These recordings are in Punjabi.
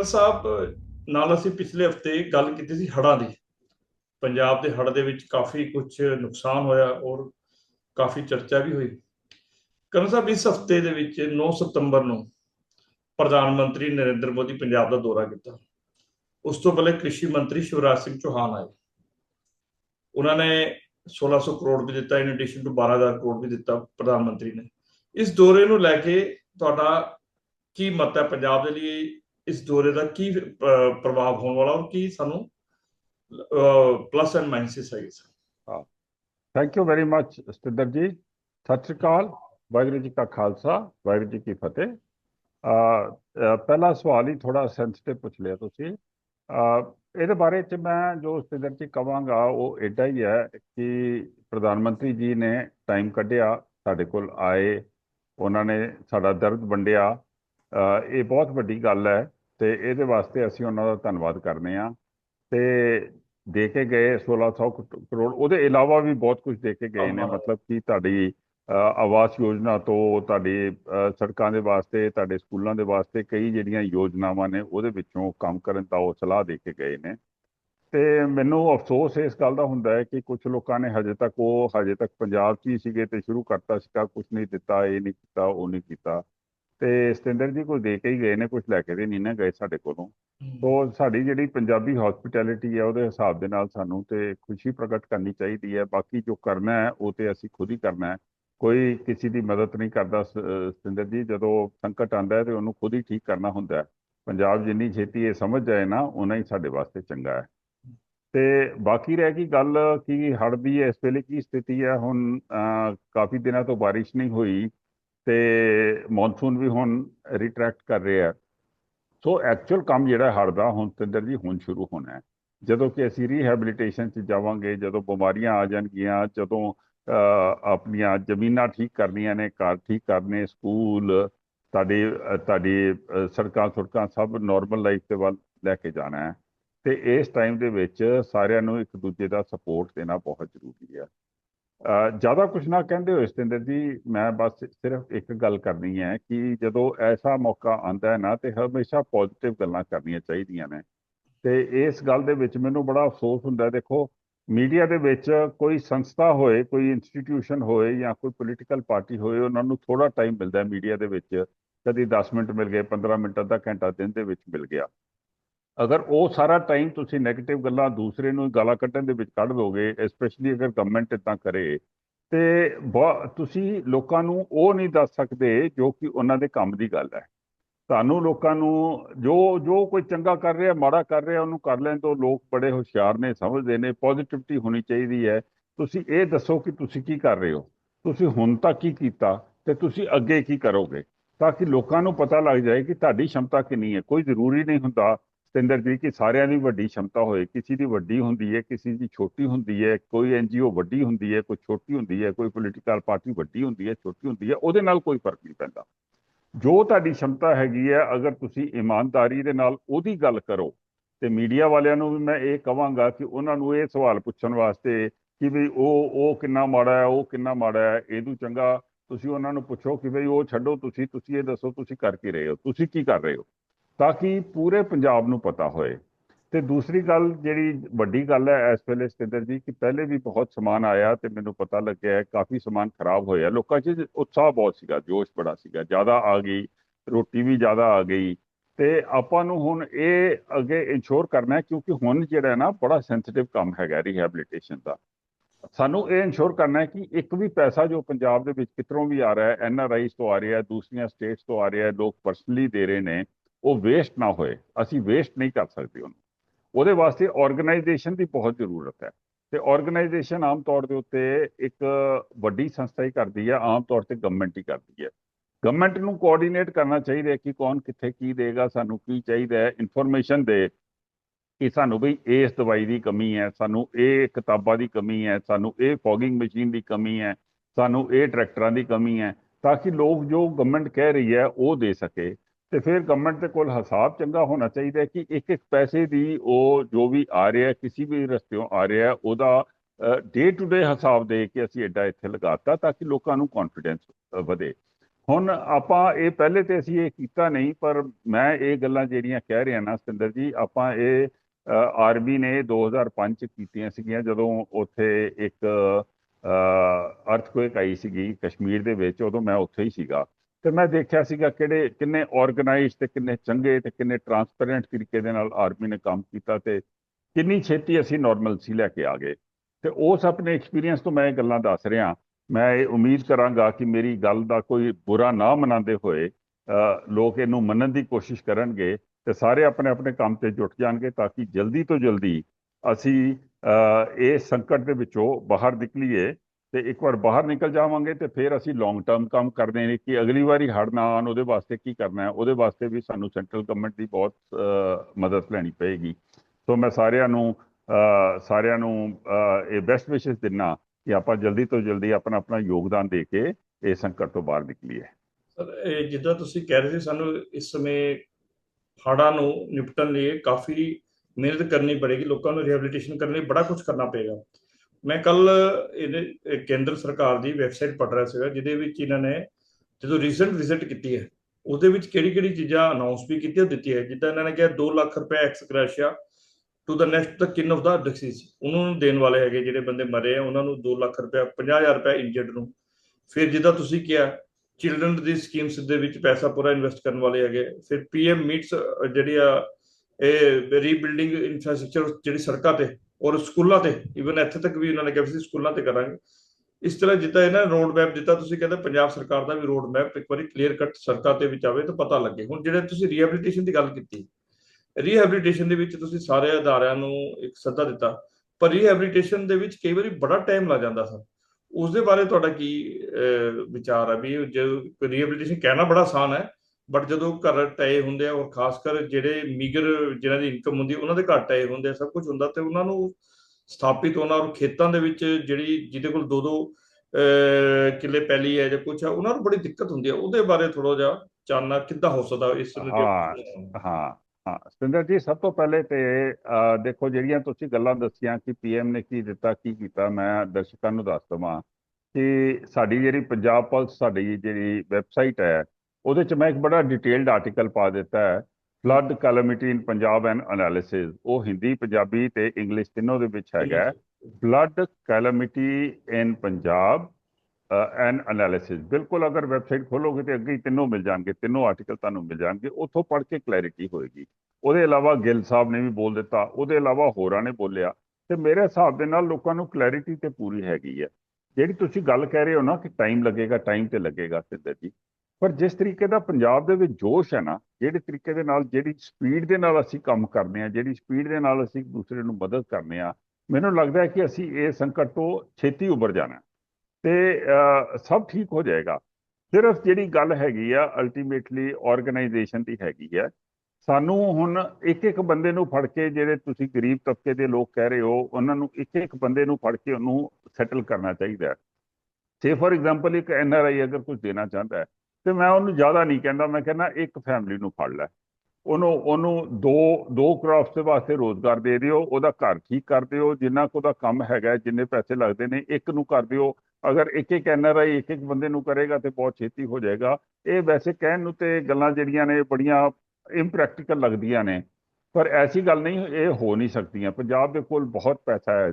ਕਰਨਲ ਸਾਹਿਬ, ਨਾਲ ਅਸੀਂ ਪਿਛਲੇ ਹਫ਼ਤੇ ਗੱਲ ਕੀਤੀ ਸੀ ਹੜ੍ਹਾਂ ਦੀ। ਪੰਜਾਬ ਦੇ ਹੜ੍ਹ ਦੇ ਵਿੱਚ ਕਾਫੀ ਕੁਝ ਨੁਕਸਾਨ ਹੋਇਆ ਔਰ ਕਾਫੀ ਚਰਚਾ ਵੀ ਹੋਈ। ਕਰਨਲ ਸਾਹਿਬ, ਇਸ ਹਫ਼ਤੇ ਦੇ ਵਿੱਚ 9 ਸਤੰਬਰ ਨੂੰ ਪ੍ਰਧਾਨ ਮੰਤਰੀ ਨਰਿੰਦਰ ਮੋਦੀ ਪੰਜਾਬ ਦਾ ਦੌਰਾ ਕੀਤਾ। ਉਸ ਤੋਂ ਪਹਿਲੇ ਕ੍ਰਿਸ਼ੀ ਮੰਤਰੀ ਸ਼ਿਵਰਾਜ ਸਿੰਘ ਚੌਹਾਨ ਆਏ। ਉਹਨਾਂ ਨੇ 1600 ਕਰੋੜ ਵੀ ਦਿੱਤਾ ਇਨ ਐਡੀਸ਼ਨ ਟੂ 12000 ਕਰੋੜ ਵੀ ਦਿੱਤਾ ਪ੍ਰਧਾਨ ਮੰਤਰੀ ਨੇ। ਇਸ ਦੌਰੇ ਨੂੰ ਲੈ ਕੇ ਤੁਹਾਡਾ ਕੀ ਮਤ ਹੈ? ਪੰਜਾਬ ਦੇ ਲਈ ਇਸ ਦੌਰੇ ਦਾ ਕੀ ਪ੍ਰਭਾਵ ਹੋਣ ਵਾਲਾ ਔਰ ਕੀ ਸਾਨੂੰ ਪਲੱਸ ਐਂਡ ਮਾਈਨਸਿਸ ਹੈ। ਇਸ thank you very much Satinder ji ਸਤਿ ਸ਼੍ਰੀ ਅਕਾਲ। ਵਾਹਿਗੁਰੂ ਜੀ ਕਾ ਖਾਲਸਾ ਵਾਹਿਗੁਰੂ ਜੀ ਕੀ ਫਤਿਹ। ਅਹ, ਪਹਿਲਾ ਸਵਾਲ ਹੀ ਥੋੜਾ ਸੈਂਸਿਟਿਵ ਪੁੱਛ ਲਿਆ ਤੁਸੀਂ। ਇਹਦੇ ਬਾਰੇ ਚ ਮੈਂ ਜੋ ਸਤਿੰਦਰ ਜੀ ਕਵਾਂਗਾ ਉਹ ਐਡਾ ਹੀ ਹੈ ਕਿ ਪ੍ਰਧਾਨ ਮੰਤਰੀ ਜੀ ਨੇ ਟਾਈਮ ਕੱਢਿਆ ਸਾਡੇ ਕੋਲ ਆਏ ਉਹਨਾਂ ਨੇ ਸਾਡਾ ਦਰਦ ਵੰਡਿਆ। ਇਹ ਬਹੁਤ ਵੱਡੀ ਗੱਲ ਹੈ। ਤੇ ਇਹਦੇ ਵਾਸਤੇ ਅਸੀਂ ਉਹਨਾਂ ਦਾ ਧੰਨਵਾਦ ਕਰਨੇ ਆ। ਤੇ ਦੇ ਕੇ ਗਏ 1600 ਕਰੋ- ਕਰੋੜ ਉਹਦੇ ਇਲਾਵਾ ਵੀ ਬਹੁਤ ਕੁਝ ਦੇ ਕੇ ਗਏ ਨੇ। ਮਤਲਬ ਕਿ ਤੁਹਾਡੀ ਆਵਾਸ ਯੋਜਨਾ ਤੋਂ ਤੁਹਾਡੀ ਸੜਕਾਂ ਦੇ ਵਾਸਤੇ ਤੁਹਾਡੇ ਸਕੂਲਾਂ ਦੇ ਵਾਸਤੇ ਕਈ ਜਿਹੜੀਆਂ ਯੋਜਨਾਵਾਂ ਨੇ ਉਹਦੇ ਵਿੱਚੋਂ ਕੰਮ ਕਰਨ ਦਾ ਉਹ ਸਲਾਹ ਦੇ ਕੇ ਗਏ ਨੇ। ਤੇ ਮੈਨੂੰ ਅਫਸੋਸ ਇਸ ਗੱਲ ਦਾ ਹੁੰਦਾ ਹੈ ਕਿ ਕੁਝ ਲੋਕਾਂ ਨੇ ਹਜੇ ਤੱਕ ਉਹ ਹਜੇ ਤੱਕ ਪੰਜਾਬ 'ਚ ਹੀ ਸੀਗੇ ਤੇ ਸ਼ੁਰੂ ਕਰਤਾ ਸੀਗਾ। ਕੁਝ ਨਹੀਂ ਦਿੱਤਾ ਇਹ ਨਹੀਂ ਕੀਤਾ ਉਹ ਨਹੀਂ ਕੀਤਾ। ਤੇ ਸਤਿੰਦਰ ਜੀ ਕੋਈ ਦੇ ਕੇ ਹੀ ਗਏ ਨੇ ਕੁਝ ਲੈ ਕੇ ਤੇ ਨਹੀਂ ਨਾ ਗਏ ਸਾਡੇ ਕੋਲੋਂ। ਤੋ ਸਾਡੀ ਜਿਹੜੀ ਪੰਜਾਬੀ ਹੌਸਪਿਟੈਲਿਟੀ ਹੈ ਉਹਦੇ ਹਿਸਾਬ ਦੇ ਨਾਲ ਸਾਨੂੰ ਤੇ ਖੁਸ਼ੀ ਪ੍ਰਗਟ ਕਰਨੀ ਚਾਹੀਦੀ ਹੈ। ਬਾਕੀ ਜੋ ਕਰਨਾ ਹੈ ਉਹ ਤੇ ਅਸੀਂ ਖੁਦ ਹੀ ਕਰਨਾ ਹੈ। ਕੋਈ ਕਿਸੇ ਦੀ ਮਦਦ ਨਹੀਂ ਕਰਦਾ ਸਤਿੰਦਰ ਜੀ। ਜਦੋਂ ਸੰਕਟ ਆਉਂਦਾ ਹੈ ਤੇ ਉਹਨੂੰ ਖੁਦ ਹੀ ਠੀਕ ਕਰਨਾ ਹੁੰਦਾ ਹੈ। ਪੰਜਾਬ ਜਿੰਨੀ ਛੇਤੀ ਇਹ ਸਮਝ ਜਾਏ ਨਾ ਉਨਾ ਹੀ ਸਾਡੇ ਵਾਸਤੇ ਚੰਗਾ ਹੈ। ਤੇ ਬਾਕੀ ਰਹਿ ਗਈ ਗੱਲ ਕਿ ਹੜ੍ਹ ਦੀ ਇਸ ਵੇਲੇ ਕੀ ਸਥਿਤੀ ਹੈ। ਹੁਣ ਕਾਫੀ ਦਿਨਾਂ ਤੋਂ ਬਾਰਿਸ਼ ਨਹੀਂ ਹੋਈ। ਤੇ ਮੌਨਸੂਨ ਵੀ ਹੁਣ ਰਿਟਰੈਕਟ ਕਰ ਰਿਹਾ ਸੋ ਐਕਚੁਅਲ ਕੰਮ ਜਿਹੜਾ ਹੜ੍ਹ ਦਾ ਹੁਣ ਸਤਿੰਦਰ ਜੀ, ਹੁਣ ਸ਼ੁਰੂ ਹੋਣਾ ਹੈ। ਜਦੋਂ ਕਿ ਅਸੀਂ ਰੀਹੈਬਿਲਿਟੇਸ਼ਨ 'ਚ ਜਾਵਾਂਗੇ, ਜਦੋਂ ਬਿਮਾਰੀਆਂ ਆ ਜਾਣਗੀਆਂ, ਜਦੋਂ ਆਪਣੀਆਂ ਜ਼ਮੀਨਾਂ ਠੀਕ ਕਰਨੀਆਂ ਨੇ, ਘਰ ਠੀਕ ਕਰਨੇ, ਸਕੂਲ ਤੁਹਾਡੀ ਤੁਹਾਡੀ ਸੜਕਾਂ ਸੜਕਾਂ ਸਭ ਨਾਰਮਲ ਲਾਈਫ ਦੇ ਵੱਲ ਲੈ ਕੇ ਜਾਣਾ ਹੈ। ਤੇ ਇਸ ਟਾਈਮ ਦੇ ਵਿੱਚ ਸਾਰਿਆਂ ਨੂੰ ਇੱਕ ਦੂਜੇ ਦਾ ਸਪੋਰਟ ਦੇਣਾ ਬਹੁਤ ਜ਼ਰੂਰੀ ਹੈ। ਜ਼ਿਆਦਾ ਕੁਝ ਨਾ ਕਹਿੰਦੇ ਹੋਏ ਸਤਿੰਦਰ ਜੀ, ਮੈਂ ਬਸ ਸਿਰਫ ਇੱਕ ਗੱਲ ਕਰਨੀ ਹੈ ਕਿ ਜਦੋਂ ਐਸਾ ਮੌਕਾ ਆਂਦਾ ਹੈ ਨਾ ਤੇ ਹਮੇਸ਼ਾ ਪੋਜ਼ਿਟਿਵ ਗੱਲਾਂ ਕਰਨੀਆਂ ਚਾਹੀਦੀਆਂ ਨੇ। ਤੇ ਇਸ ਗੱਲ ਦੇ ਵਿੱਚ ਮੈਨੂੰ ਬੜਾ ਅਫਸੋਸ ਹੁੰਦਾ ਦੇਖੋ, ਮੀਡੀਆ ਦੇ ਵਿੱਚ ਕੋਈ ਸੰਸਥਾ ਹੋਏ, ਕੋਈ ਇੰਸਟੀਟਿਊਸ਼ਨ ਹੋਏ ਜਾਂ ਕੋਈ ਪੋਲੀਟੀਕਲ ਪਾਰਟੀ ਹੋਏ, ਉਹਨਾਂ ਨੂੰ ਥੋੜਾ ਟਾਈਮ ਮਿਲਦਾ ਮੀਡੀਆ ਦੇ ਵਿੱਚ। ਕਦੀ 10 ਮਿੰਟ ਮਿਲ ਗਏ 15 ਮਿੰਟ, ਅੱਧਾ ਘੰਟਾ ਦਿਨ ਦੇ ਵਿੱਚ ਮਿਲ ਗਿਆ। ਅਗਰ ਉਹ ਸਾਰਾ ਟਾਈਮ ਤੁਸੀਂ 네ਗੇਟਿਵ ਗੱਲਾਂ ਦੂਸਰੇ ਨੂੰ ਗਾਲਾਂ ਕੱਢਣ ਦੇ ਵਿੱਚ ਕੱਢ ਦੋਗੇ ਸਪੈਸ਼ਲੀ ਅਗਰ ਗਵਰਨਮੈਂਟ ਇਦਾਂ ਕਰੇ, ਤੇ ਬਹੁ- ਤੁਸੀਂ ਲੋਕਾਂ ਨੂੰ ਉਹ ਨਹੀਂ ਦੱਸ ਸਕਦੇ ਜੋ ਕਿ ਉਹਨਾਂ ਦੇ ਕੰਮ ਦੀ ਗੱਲ ਹੈ। ਤੁਹਾਨੂੰ ਲੋਕਾਂ ਨੂੰ ਜੋ ਜੋ ਕੋਈ ਚੰਗਾ ਕਰ ਰਿਹਾ, ਮਾੜਾ ਕਰ ਰਿਹਾ, ਉਹਨੂੰ ਕਰ ਲੈਣ ਤੋਂ ਲੋਕ ਬੜੇ ਹੁਸ਼ਿਆਰ ਨੇ, ਸਮਝਦੇ ਨੇ ਪੋਜ਼ਿਟਿਵਿਟੀ ਹੋਣੀ ਚਾਹੀਦੀ ਹੈ। ਤੁਸੀਂ ਇਹ ਦੱਸੋ ਕਿ ਤੁਸੀਂ ਕੀ ਕਰ ਰਹੇ ਹੋ? ਤੁਸੀਂ ਹੁਣ ਤੱਕ ਕੀ ਕੀਤਾ ਤੇ ਤੁਸੀਂ ਅੱਗੇ ਕੀ ਕਰੋਗੇ? ਤਾਂ ਕਿ ਲੋਕਾਂ ਨੂੰ ਪਤਾ ਲੱਗ ਜਾਏ ਕਿ ਤੁਹਾਡੀ ਸ਼ਮਤਾ ਕਿੰਨੀ ਹੈ। ਕੋਈ ਜ਼ਰੂਰੀ ਨਹੀਂ ਹੁੰਦਾ ਸਤਿੰਦਰ ਜੀ, ਕਿ ਸਾਰਿਆਂ ਦੀ ਵੱਡੀ ਸ਼ਮਤਾ ਹੋਏ, ਕਿਸੇ ਦੀ ਵੱਡੀ ਹੁੰਦੀ ਹੈ ਕਿਸੇ ਦੀ ਛੋਟੀ ਹੁੰਦੀ ਹੈ ਕੋਈ ਐਨਜੀਓ ਵੱਡੀ ਹੁੰਦੀ ਹੈ ਕੋਈ ਛੋਟੀ ਹੁੰਦੀ ਹੈ ਕੋਈ ਪੋਲੀਟੀਕਲ ਪਾਰਟੀ ਵੱਡੀ ਹੁੰਦੀ ਹੈ ਛੋਟੀ ਹੁੰਦੀ ਹੈ ਉਹਦੇ ਨਾਲ ਕੋਈ ਫ਼ਰਕ ਨਹੀਂ ਪੈਂਦਾ। ਜੋ ਤੁਹਾਡੀ ਸ਼ਮਤਾ ਹੈਗੀ ਹੈ ਅਗਰ ਤੁਸੀਂ ਇਮਾਨਦਾਰੀ ਦੇ ਨਾਲ ਉਹਦੀ ਗੱਲ ਕਰੋ, ਤੇ ਮੀਡੀਆ ਵਾਲਿਆਂ ਨੂੰ ਵੀ ਮੈਂ ਇਹ ਕਹਾਂਗਾ ਕਿ ਉਹਨਾਂ ਨੂੰ ਇਹ ਸਵਾਲ ਪੁੱਛਣ ਵਾਸਤੇ ਕਿ ਵੀ ਉਹ ਉਹ ਕਿੰਨਾ ਮਾੜਾ ਹੈ, ਉਹ ਕਿੰਨਾ ਮਾੜਾ ਹੈ ਇਹਦੂ ਚੰਗਾ ਤੁਸੀਂ ਉਹਨਾਂ ਨੂੰ ਪੁੱਛੋ ਕਿ ਵੀ ਉਹ ਛੱਡੋ ਤੁਸੀਂ ਤੁਸੀਂ ਇਹ ਦੱਸੋ ਤੁਸੀਂ ਕਰ ਕੀ ਰਹੇ ਹੋ, ਤੁਸੀਂ ਕੀ ਕਰ ਰਹੇ ਹੋ? ਤਾਂ ਕਿ ਪੂਰੇ ਪੰਜਾਬ ਨੂੰ ਪਤਾ ਹੋਏ। ਤੇ ਦੂਸਰੀ ਗੱਲ ਜਿਹੜੀ ਵੱਡੀ ਗੱਲ ਹੈ ਇਸ ਵੇਲੇ ਸਤਿੰਦਰ ਜੀ, ਕਿ ਪਹਿਲੇ ਵੀ ਬਹੁਤ ਸਮਾਨ ਆਇਆ ਤੇ ਮੈਨੂੰ ਪਤਾ ਲੱਗਿਆ ਹੈ ਕਾਫੀ ਸਮਾਨ ਖਰਾਬ ਹੋਇਆ। ਲੋਕਾਂ 'ਚ ਉਤਸ਼ਾਹ ਬਹੁਤ ਸੀਗਾ, ਜੋਸ਼ ਬੜਾ ਸੀਗਾ, ਜ਼ਿਆਦਾ ਆ ਗਈ, ਰੋਟੀ ਵੀ ਜ਼ਿਆਦਾ ਆ ਗਈ। ਤੇ ਆਪਾਂ ਨੂੰ ਹੁਣ ਇਹ ਅੱਗੇ ਇੰਸ਼ੋਰ ਕਰਨਾ ਹੈ, ਕਿਉਂਕਿ ਹੁਣ ਜਿਹੜਾ ਨਾ ਬੜਾ ਸੈਂਸਿਟਿਵ ਕੰਮ ਹੈਗਾ ਰੀਹੈਬਿਲਿਟੇਸ਼ਨ ਦਾ। ਸਾਨੂੰ ਇਹ ਇੰਸ਼ੋਰ ਕਰਨਾ ਹੈ ਕਿ ਇੱਕ ਵੀ ਪੈਸਾ ਜੋ ਪੰਜਾਬ ਦੇ ਵਿੱਚ ਕਿਤਰੋਂ ਵੀ ਆ ਰਿਹਾ ਹੈ ਐਨਆਰਆਈਜ਼ ਤੋਂ ਆ ਰਿਹਾ ਹੈ, ਦੂਸਰੀਆਂ ਸਟੇਟਸ ਤੋਂ ਆ ਰਿਹਾ ਹੈ, ਲੋਕ ਪਰਸਨਲੀ ਦੇ ਰਹੇ ਨੇ ਉਹ ਵੇਸਟ ਨਾ ਹੋਏ। ਅਸੀਂ ਵੇਸਟ ਨਹੀਂ ਕਰ ਸਕਦੇ ਉਹਨੂੰ। ਉਹਦੇ ਵਾਸਤੇ ਆਰਗੇਨਾਈਜੇਸ਼ਨ ਦੀ ਬਹੁਤ ਜ਼ਰੂਰਤ ਹੈ। ਤੇ ਆਰਗੇਨਾਈਜੇਸ਼ਨ ਆਮ ਤੌਰ ਦੇ ਉੱਤੇ ਇੱਕ ਵੱਡੀ ਸੰਸਥਾ ਹੀ ਕਰਦੀ ਹੈ, ਆਮ ਤੌਰ ਤੇ ਗਵਰਨਮੈਂਟ ਹੀ ਕਰਦੀ ਹੈ। ਗਵਰਨਮੈਂਟ ਨੂੰ ਕੋਆਰਡੀਨੇਟ ਕਰਨਾ ਚਾਹੀਦਾ ਕਿ ਕੌਣ ਕਿੱਥੇ ਕੀ ਦੇਗਾ, ਸਾਨੂੰ ਕੀ ਚਾਹੀਦਾ ਹੈ ਇਨਫੋਰਮੇਸ਼ਨ ਦੇ ਕਿ ਸਾਨੂੰ ਵੀ ਇਸ ਦਵਾਈ ਦੀ ਕਮੀ ਹੈ, ਸਾਨੂੰ ਇਹ ਕਿਤਾਬਾਂ ਦੀ ਕਮੀ ਹੈ, ਸਾਨੂੰ ਇਹ ਫੋਗਿੰਗ ਮਸ਼ੀਨ ਦੀ ਕਮੀ ਹੈ, ਸਾਨੂੰ ਇਹ ਟਰੈਕਟਰਾਂ ਦੀ ਕਮੀ ਹੈ, ਤਾਂ ਕਿ ਲੋਕ ਜੋ ਗਵਰਨਮੈਂਟ ਕਹਿ ਰਹੀ ਹੈ ਉਹ ਦੇ ਸਕੇ। ਤੇ ਫਿਰ ਗਵਰਨਮੈਂਟ ਦੇ ਕੋਲ ਹਿਸਾਬ ਚੰਗਾ ਹੋਣਾ ਚਾਹੀਦਾ ਕਿ ਇੱਕ ਇੱਕ ਪੈਸੇ ਦੀ ਉਹ ਜੋ ਵੀ ਆ ਰਿਹਾ ਕਿਸੇ ਵੀ ਰਸਤਿਓਂ ਆ ਰਿਹਾ ਉਹਦਾ ਡੇ ਟੂ ਡੇ ਹਿਸਾਬ ਦੇ ਕੇ ਅਸੀਂ ਐਡਾ ਇੱਥੇ ਲਗਾਤਾ ਤਾਂ ਕਿ ਲੋਕਾਂ ਨੂੰ ਕੌਨਫੀਡੈਂਸ ਵਧੇ। ਹੁਣ ਆਪਾਂ ਇਹ ਪਹਿਲੇ ਤੇ ਅਸੀਂ ਇਹ ਕੀਤਾ ਨਹੀਂ, ਪਰ ਮੈਂ ਇਹ ਗੱਲਾਂ ਜਿਹੜੀਆਂ ਕਹਿ ਰਿਹਾ ਨਾ ਸਤਿੰਦਰ ਜੀ, ਆਪਾਂ ਇਹ ਆਰਬੀ ਨੇ 2005 ਚ ਕੀਤੀਆਂ ਸੀਗੀਆਂ ਜਦੋਂ ਉੱਥੇ ਇੱਕ ਅਰਥਕੁਏਕ ਆਈ ਸੀਗੀ ਕਸ਼ਮੀਰ ਦੇ ਵਿੱਚ, ਉਦੋਂ ਮੈਂ ਉੱਥੇ ਹੀ ਸੀਗਾ। ਤੇ ਮੈਂ ਦੇਖਿਆ ਸੀਗਾ ਕਿਹੜੇ ਕਿੰਨੇ ਆਰਗੇਨਾਈਜ਼ਡ ਤੇ ਕਿੰਨੇ ਚੰਗੇ ਤੇ ਕਿੰਨੇ ਟਰਾਂਸਪੇਰੈਂਟ ਤਰੀਕੇ ਦੇ ਨਾਲ ਆਰਮੀ ਨੇ ਕੰਮ ਕੀਤਾ ਤੇ ਕਿੰਨੀ ਛੇਤੀ ਅਸੀਂ ਨਾਰਮਲਸੀ ਲੈ ਕੇ ਆ ਗਏ। ਤੇ ਉਸ ਆਪਣੇ ਐਕਸਪੀਰੀਅੰਸ ਤੋਂ ਮੈਂ ਇਹ ਗੱਲਾਂ ਦੱਸ ਰਿਹਾ। ਮੈਂ ਇਹ ਉਮੀਦ ਕਰਾਂਗਾ ਕਿ ਮੇਰੀ ਗੱਲ ਦਾ ਕੋਈ ਬੁਰਾ ਨਾ ਮਨਾਉਂਦੇ ਹੋਏ ਲੋਕ ਇਹਨੂੰ ਮੰਨਣ ਦੀ ਕੋਸ਼ਿਸ਼ ਕਰਨਗੇ ਤੇ ਸਾਰੇ ਆਪਣੇ ਆਪਣੇ ਕੰਮ ਤੇ ਜੁਟ ਜਾਣਗੇ ਤਾਂ ਕਿ ਜਲਦੀ ਤੋਂ ਜਲਦੀ ਅਸੀਂ ਇਹ ਸੰਕਟ ਦੇ ਵਿੱਚੋਂ ਬਾਹਰ ਨਿਕਲੀਏ। ਤੇ ਇੱਕ ਵਾਰ ਬਾਹਰ ਨਿਕਲ ਜਾਵਾਂਗੇ ਤੇ ਫਿਰ ਅਸੀਂ ਲੌਂਗ ਟਰਮ ਕੰਮ ਕਰਦੇ ਨੇ ਕਿ ਅਗਲੀ ਵਾਰੀ ਹੜ ਨਾ ਆਉਣ, ਉਹਦੇ ਵਾਸਤੇ ਕੀ ਕਰਨਾ ਹੈ? ਉਹਦੇ ਵਾਸਤੇ ਵੀ ਸਾਨੂੰ ਸੈਂਟਰਲ ਗਵਰਨਮੈਂਟ ਦੀ ਬਹੁਤ ਮਦਦ ਲੈਣੀ ਪਏਗੀ। ਸੋ ਮੈਂ ਸਾਰਿਆਂ ਨੂੰ ਸਾਰਿਆਂ ਨੂੰ ਇਹ ਬੈਸਟ ਵਿਸ਼ੇਸ ਦਿੰਨਾ ਕਿ ਆਪਾਂ ਜਲਦੀ ਤੋਂ ਜਲਦੀ ਆਪਣਾ ਆਪਣਾ ਯੋਗਦਾਨ ਦੇ ਕੇ ਇਹ ਸੰਕਟ ਤੋਂ ਬਾਹਰ ਨਿਕਲੀਏ। ਸਰ, ਇਹ ਜਿੱਦਾਂ ਤੁਸੀਂ ਕਹਿ ਰਹੇ ਸੀ, ਸਾਨੂੰ ਇਸ ਸਮੇਂ ਹੜ੍ਹਾਂ ਨੂੰ ਨਿਪਟਣ ਲਈ ਕਾਫੀ ਮਿਹਨਤ ਕਰਨੀ ਪੜੇਗੀ, ਲੋਕਾਂ ਨੂੰ ਰਿਹੈਬਿਲਿਟੇਸ਼ਨ ਕਰਨ ਲਈ ਬੜਾ ਕੁਝ ਕਰਨਾ ਪਏਗਾ। ਮੈਂ ਕੱਲ ਇਹਦੇ ਕੇਂਦਰ ਸਰਕਾਰ ਦੀ ਵੈਬਸਾਈਟ ਪੜ੍ਹ ਰਿਹਾ ਸੀਗਾ, ਜਿਹਦੇ ਵਿੱਚ ਇਹਨਾਂ ਨੇ ਜਦੋਂ ਰੀਸੈਂਟ ਵਿਜ਼ਿਟ ਕੀਤੀ ਹੈ, ਉਹਦੇ ਵਿੱਚ ਕਿਹੜੀ ਕਿਹੜੀ ਚੀਜ਼ਾਂ ਅਨਾਉਂਸ ਵੀ ਕੀਤੀਆਂ ਦਿੱਤੀ ਹੈ। ਜਿੱਦਾਂ ਇਹਨਾਂ ਨੇ ਕਿਹਾ 2 ਲੱਖ ਰੁਪਏ ਐਕਸਕ੍ਰੈਸ਼ੀਆ ਟੂ ਦਾ ਨੈਕਸਟ ਦਾ ਕਿਨ ਆਫ ਦਾ ਡਿਸੀਜ਼ ਉਹਨਾਂ ਨੂੰ ਦੇਣ ਵਾਲੇ ਹੈਗੇ ਜਿਹੜੇ ਬੰਦੇ ਮਰੇ ਆ, ਉਹਨਾਂ ਨੂੰ 2 ਲੱਖ ਰੁਪਏ 50000 ਰੁਪਏ ਇੰਜਰਡ ਨੂੰ। ਫਿਰ ਜਿੱਦਾਂ ਤੁਸੀਂ ਕਿਹਾ ਚਿਲਡਰਨ ਦੀ ਸਕੀਮਸ ਦੇ ਵਿੱਚ ਪੈਸਾ ਪੂਰਾ ਇਨਵੈਸਟ ਕਰਨ ਵਾਲੇ ਹੈਗੇ। ਫਿਰ ਪੀਐਮ ਮੀਟਸ ਜਿਹੜੀ ਆ, ਇਹ ਰੀਬਿਲਡਿੰਗ ਇਨਫਰਾਸਟ੍ਰਕਚਰ ਜਿਹੜੀ ਸੜਕਾਂ ਤੇ ਔਰ ਸਕੂਲਾਂ ਤੇ ਇਵਨ ਇੱਥੇ ਤੱਕ ਵੀ ਉਹਨਾਂ ਨੇ ਕਿਹਾ ਸੀ ਸਕੂਲਾਂ ਤੇ ਕਰਾਂਗੇ। ਇਸ ਤਰ੍ਹਾਂ ਜਿੱਦਾਂ ਇਹਨਾਂ ਰੋਡ ਮੈਪ ਦਿੱਤਾ, ਤੁਸੀਂ ਕਹਿੰਦੇ ਪੰਜਾਬ ਸਰਕਾਰ ਦਾ ਵੀ ਰੋਡ ਮੈਪ ਇੱਕ ਵਾਰੀ ਕਲੀਅਰ ਕੱਟ ਸੜਕਾਂ ਤੇ ਵਿੱਚ ਆਵੇ ਤਾਂ ਪਤਾ ਲੱਗੇ। ਹੁਣ ਜਿਹੜੇ ਤੁਸੀਂ ਰੀਹੈਬਿਲਿਟੇਸ਼ਨ ਦੀ ਗੱਲ ਕੀਤੀ ਰੀਹੈਬਿਲਿਟੇਸ਼ਨ ਦੇ ਵਿੱਚ ਤੁਸੀਂ ਸਾਰੇ ਅਦਾਰਿਆਂ ਨੂੰ ਇੱਕ ਸੱਦਾ ਦਿੱਤਾ, ਪਰ ਰੀਹੈਬਿਲਿਟੇਸ਼ਨ ਦੇ ਵਿੱਚ ਕਈ ਵਾਰੀ ਬੜਾ ਟਾਈਮ ਲੱਗ ਜਾਂਦਾ ਸਰ। ਉਸ ਦੇ ਬਾਰੇ ਤੁਹਾਡਾ ਕੀ ਵਿਚਾਰ ਹੈ ਵੀ ਜੇ ਰੀਹੈਬਿਲਿਟੇਸ਼ਨ ਕਹਿਣਾ ਬੜਾ ਆਸਾਨ ਹੈ ਬਟ ਜਦੋਂ ਘਰ ਟਏ ਹੁੰਦੇ ਆ, ਔਰ ਖਾਸ ਕਰ ਜਿਹੜੇ ਮੀਗਰ ਜਿਹਨਾਂ ਦੀ ਇਨਕਮ ਹੁੰਦੀ, ਉਹਨਾਂ ਦੇ ਘਰ ਟਏ ਹੁੰਦੇ ਆ, ਸਭ ਕੁਝ ਹੁੰਦਾ, ਤੇ ਉਹਨਾਂ ਨੂੰ ਸਥਾਪਿਤ ਹੋਣਾ ਔਰ ਖੇਤਾਂ ਦੇ ਵਿੱਚ ਜਿਹੜੀ ਜਿਹਦੇ ਕੋਲ ਦੋ ਦੋ ਕਿੱਲੇ ਪੈਲੀ ਹੈ ਜਾਂ ਕੁਝ ਆ ਉਹਨਾਂ ਨੂੰ ਬੜੀ ਦਿੱਕਤ ਹੁੰਦੀ ਹੈ ਉਹਦੇ ਬਾਰੇ ਥੋੜਾ ਜਿਹਾ ਚਾਨਣਾ ਕਿੱਦਾਂ ਹੋ ਸਕਦਾ ਇਸ ਹਾਂ ਹਾਂ ਹਾਂ। ਸਤਿੰਦਰ ਜੀ, ਸਭ ਤੋਂ ਪਹਿਲੇ ਤੇ ਦੇਖੋ ਜਿਹੜੀਆਂ ਤੁਸੀਂ ਗੱਲਾਂ ਦੱਸੀਆਂ ਕਿ ਪੀਐਮ ਨੇ ਕੀ ਦਿੱਤਾ, ਕੀ ਕੀਤਾ, ਮੈਂ ਦਰਸ਼ਕਾਂ ਨੂੰ ਦੱਸ ਦਵਾਂ ਕਿ ਸਾਡੀ ਜਿਹੜੀ ਪੰਜਾਬ ਪੁਲਿਸ ਸਾਡੀ ਜਿਹੜੀ ਵੈਬਸਾਈਟ ਹੈ ਉਹਦੇ ਚ ਮੈਂ ਇੱਕ ਬੜਾ ਡਿਟੇਲਡ ਆਰਟੀਕਲ ਪਾ ਦਿੱਤਾ ਹੈ flood calamity in Punjab and analysis ਉਹ ਹਿੰਦੀ, ਪੰਜਾਬੀ ਤੇ ਇੰਗਲਿਸ਼ ਤਿੰਨੋਂ ਦੇ ਵਿੱਚ ਹੈਗਾ flood calamity in Punjab and analysis ਬਿਲਕੁਲ ਅਗਰ ਵੈਬਸਾਈਟ ਖੋਲੋਗੇ ਤੇ ਅੱਗੇ ਹੀ ਤਿੰਨੋਂ ਮਿਲ ਜਾਣਗੇ, ਤਿੰਨੋਂ ਆਰਟੀਕਲ ਤੁਹਾਨੂੰ ਮਿਲ ਜਾਣਗੇ। ਉੱਥੋਂ ਪੜ੍ਹ ਕੇ ਕਲੈਰਿਟੀ ਹੋਏਗੀ। ਉਹਦੇ ਇਲਾਵਾ ਗਿੱਲ ਸਾਹਿਬ ਨੇ ਵੀ ਬੋਲ ਦਿੱਤਾ, ਉਹਦੇ ਇਲਾਵਾ ਹੋਰਾਂ ਨੇ ਬੋਲਿਆ। ਤੇ ਮੇਰੇ ਹਿਸਾਬ ਦੇ ਨਾਲ ਲੋਕਾਂ ਨੂੰ ਕਲੈਰਿਟੀ ਤੇ ਪੂਰੀ ਹੈਗੀ ਹੈ। ਜਿਹੜੀ ਤੁਸੀਂ ਗੱਲ ਕਹਿ ਰਹੇ ਹੋ ਨਾ ਕਿ ਟਾਈਮ ਲੱਗੇਗਾ ਟਾਈਮ ਤੇ ਲੱਗੇਗਾ, ਸਿੱਧਰ ਜੀ। ਪਰ ਜਿਸ ਤਰੀਕੇ ਦਾ ਪੰਜਾਬ ਦੇ ਵਿੱਚ ਜੋਸ਼ ਹੈ ਨਾ, ਜਿਹੜੇ ਤਰੀਕੇ ਦੇ ਨਾਲ, ਜਿਹੜੀ ਸਪੀਡ ਦੇ ਨਾਲ ਅਸੀਂ ਕੰਮ ਕਰਦੇ ਆ, ਜਿਹੜੀ ਸਪੀਡ ਦੇ ਨਾਲ ਅਸੀਂ ਦੂਸਰੇ ਨੂੰ ਮਦਦ ਕਰਨੇ ਆ, ਮੈਨੂੰ ਲੱਗਦਾ ਹੈ ਕਿ ਅਸੀਂ ਇਹ ਸੰਕਟ ਤੋਂ ਛੇਤੀ ਉੱਭਰ ਜਾਣਾ ਤੇ ਸਭ ਠੀਕ ਹੋ ਜਾਏਗਾ। ਸਿਰਫ ਜਿਹੜੀ ਗੱਲ ਹੈਗੀ ਆ ਅਲਟੀਮੇਟਲੀ ਆਰਗੇਨਾਈਜੇਸ਼ਨ ਦੀ ਹੈਗੀ ਆ, ਸਾਨੂੰ ਹੁਣ ਇੱਕ ਇੱਕ ਬੰਦੇ ਨੂੰ ਫੜ ਕੇ, ਜਿਹੜੇ ਤੁਸੀਂ ਗਰੀਬ ਤਬਕੇ ਦੇ ਲੋਕ ਕਹਿ ਰਹੇ ਹੋ, ਉਹਨਾਂ ਨੂੰ ਇੱਕ ਇੱਕ ਬੰਦੇ ਨੂੰ ਫੜ ਕੇ ਉਹਨੂੰ ਸੈਟਲ ਕਰਨਾ ਚਾਹੀਦਾ ਹੈ। ਸੇ ਫॉर ਐਗਜ਼ਾਮਪਲ ਇੱਕ ਐਨਆਰਆਈ ਅਗਰ ਕੁਝ ਦੇਣਾ ਚਾਹੁੰਦਾ ਹੈ ਤੇ ਮੈਂ ਉਹਨੂੰ ਜ਼ਿਆਦਾ ਨਹੀਂ ਕਹਿੰਦਾ, ਮੈਂ ਕਹਿੰਦਾ ਇੱਕ ਫੈਮਿਲੀ ਨੂੰ ਫੜ ਲੈ। ਉਹਨੂੰ ਉਹਨੂੰ ਦੋ ਦੋ ਕ੍ਰਾਪਸ ਦੇ ਵਾਸਤੇ ਰੋਜ਼ਗਾਰ ਦੇ ਦਿਓ, ਉਹਦਾ ਘਰ ਠੀਕ ਕਰ ਦਿਓ, ਜਿੰਨਾ ਕੋ ਦਾ ਕੰਮ ਹੈਗਾ, ਜਿੰਨੇ ਪੈਸੇ ਲੱਗਦੇ ਨੇ, ਇੱਕ ਨੂੰ ਕਰ ਦਿਓ। ਅਗਰ ਇੱਕ ਇੱਕ ਐਨਆਰਆਈ ਇੱਕ ਇੱਕ ਬੰਦੇ ਨੂੰ ਕਰੇਗਾ ਤੇ ਬਹੁਤ ਛੇਤੀ ਹੋ ਜਾਏਗਾ। ਇਹ ਵੈਸੇ ਕਹਿਣ ਨੂੰ ਤੇ ਗੱਲਾਂ ਜਿਹੜੀਆਂ ਨੇ ਬੜੀਆਂ ਇੰਪ੍ਰੈਕਟੀਕਲ ਲੱਗਦੀਆਂ ਨੇ, ਪਰ ਐਸੀ ਗੱਲ ਨਹੀਂ, ਇਹ ਹੋ ਨਹੀਂ ਸਕਦੀਆਂ। ਪੰਜਾਬ ਦੇ ਕੋਲ ਬਹੁਤ ਪੈਸਾ ਹੈ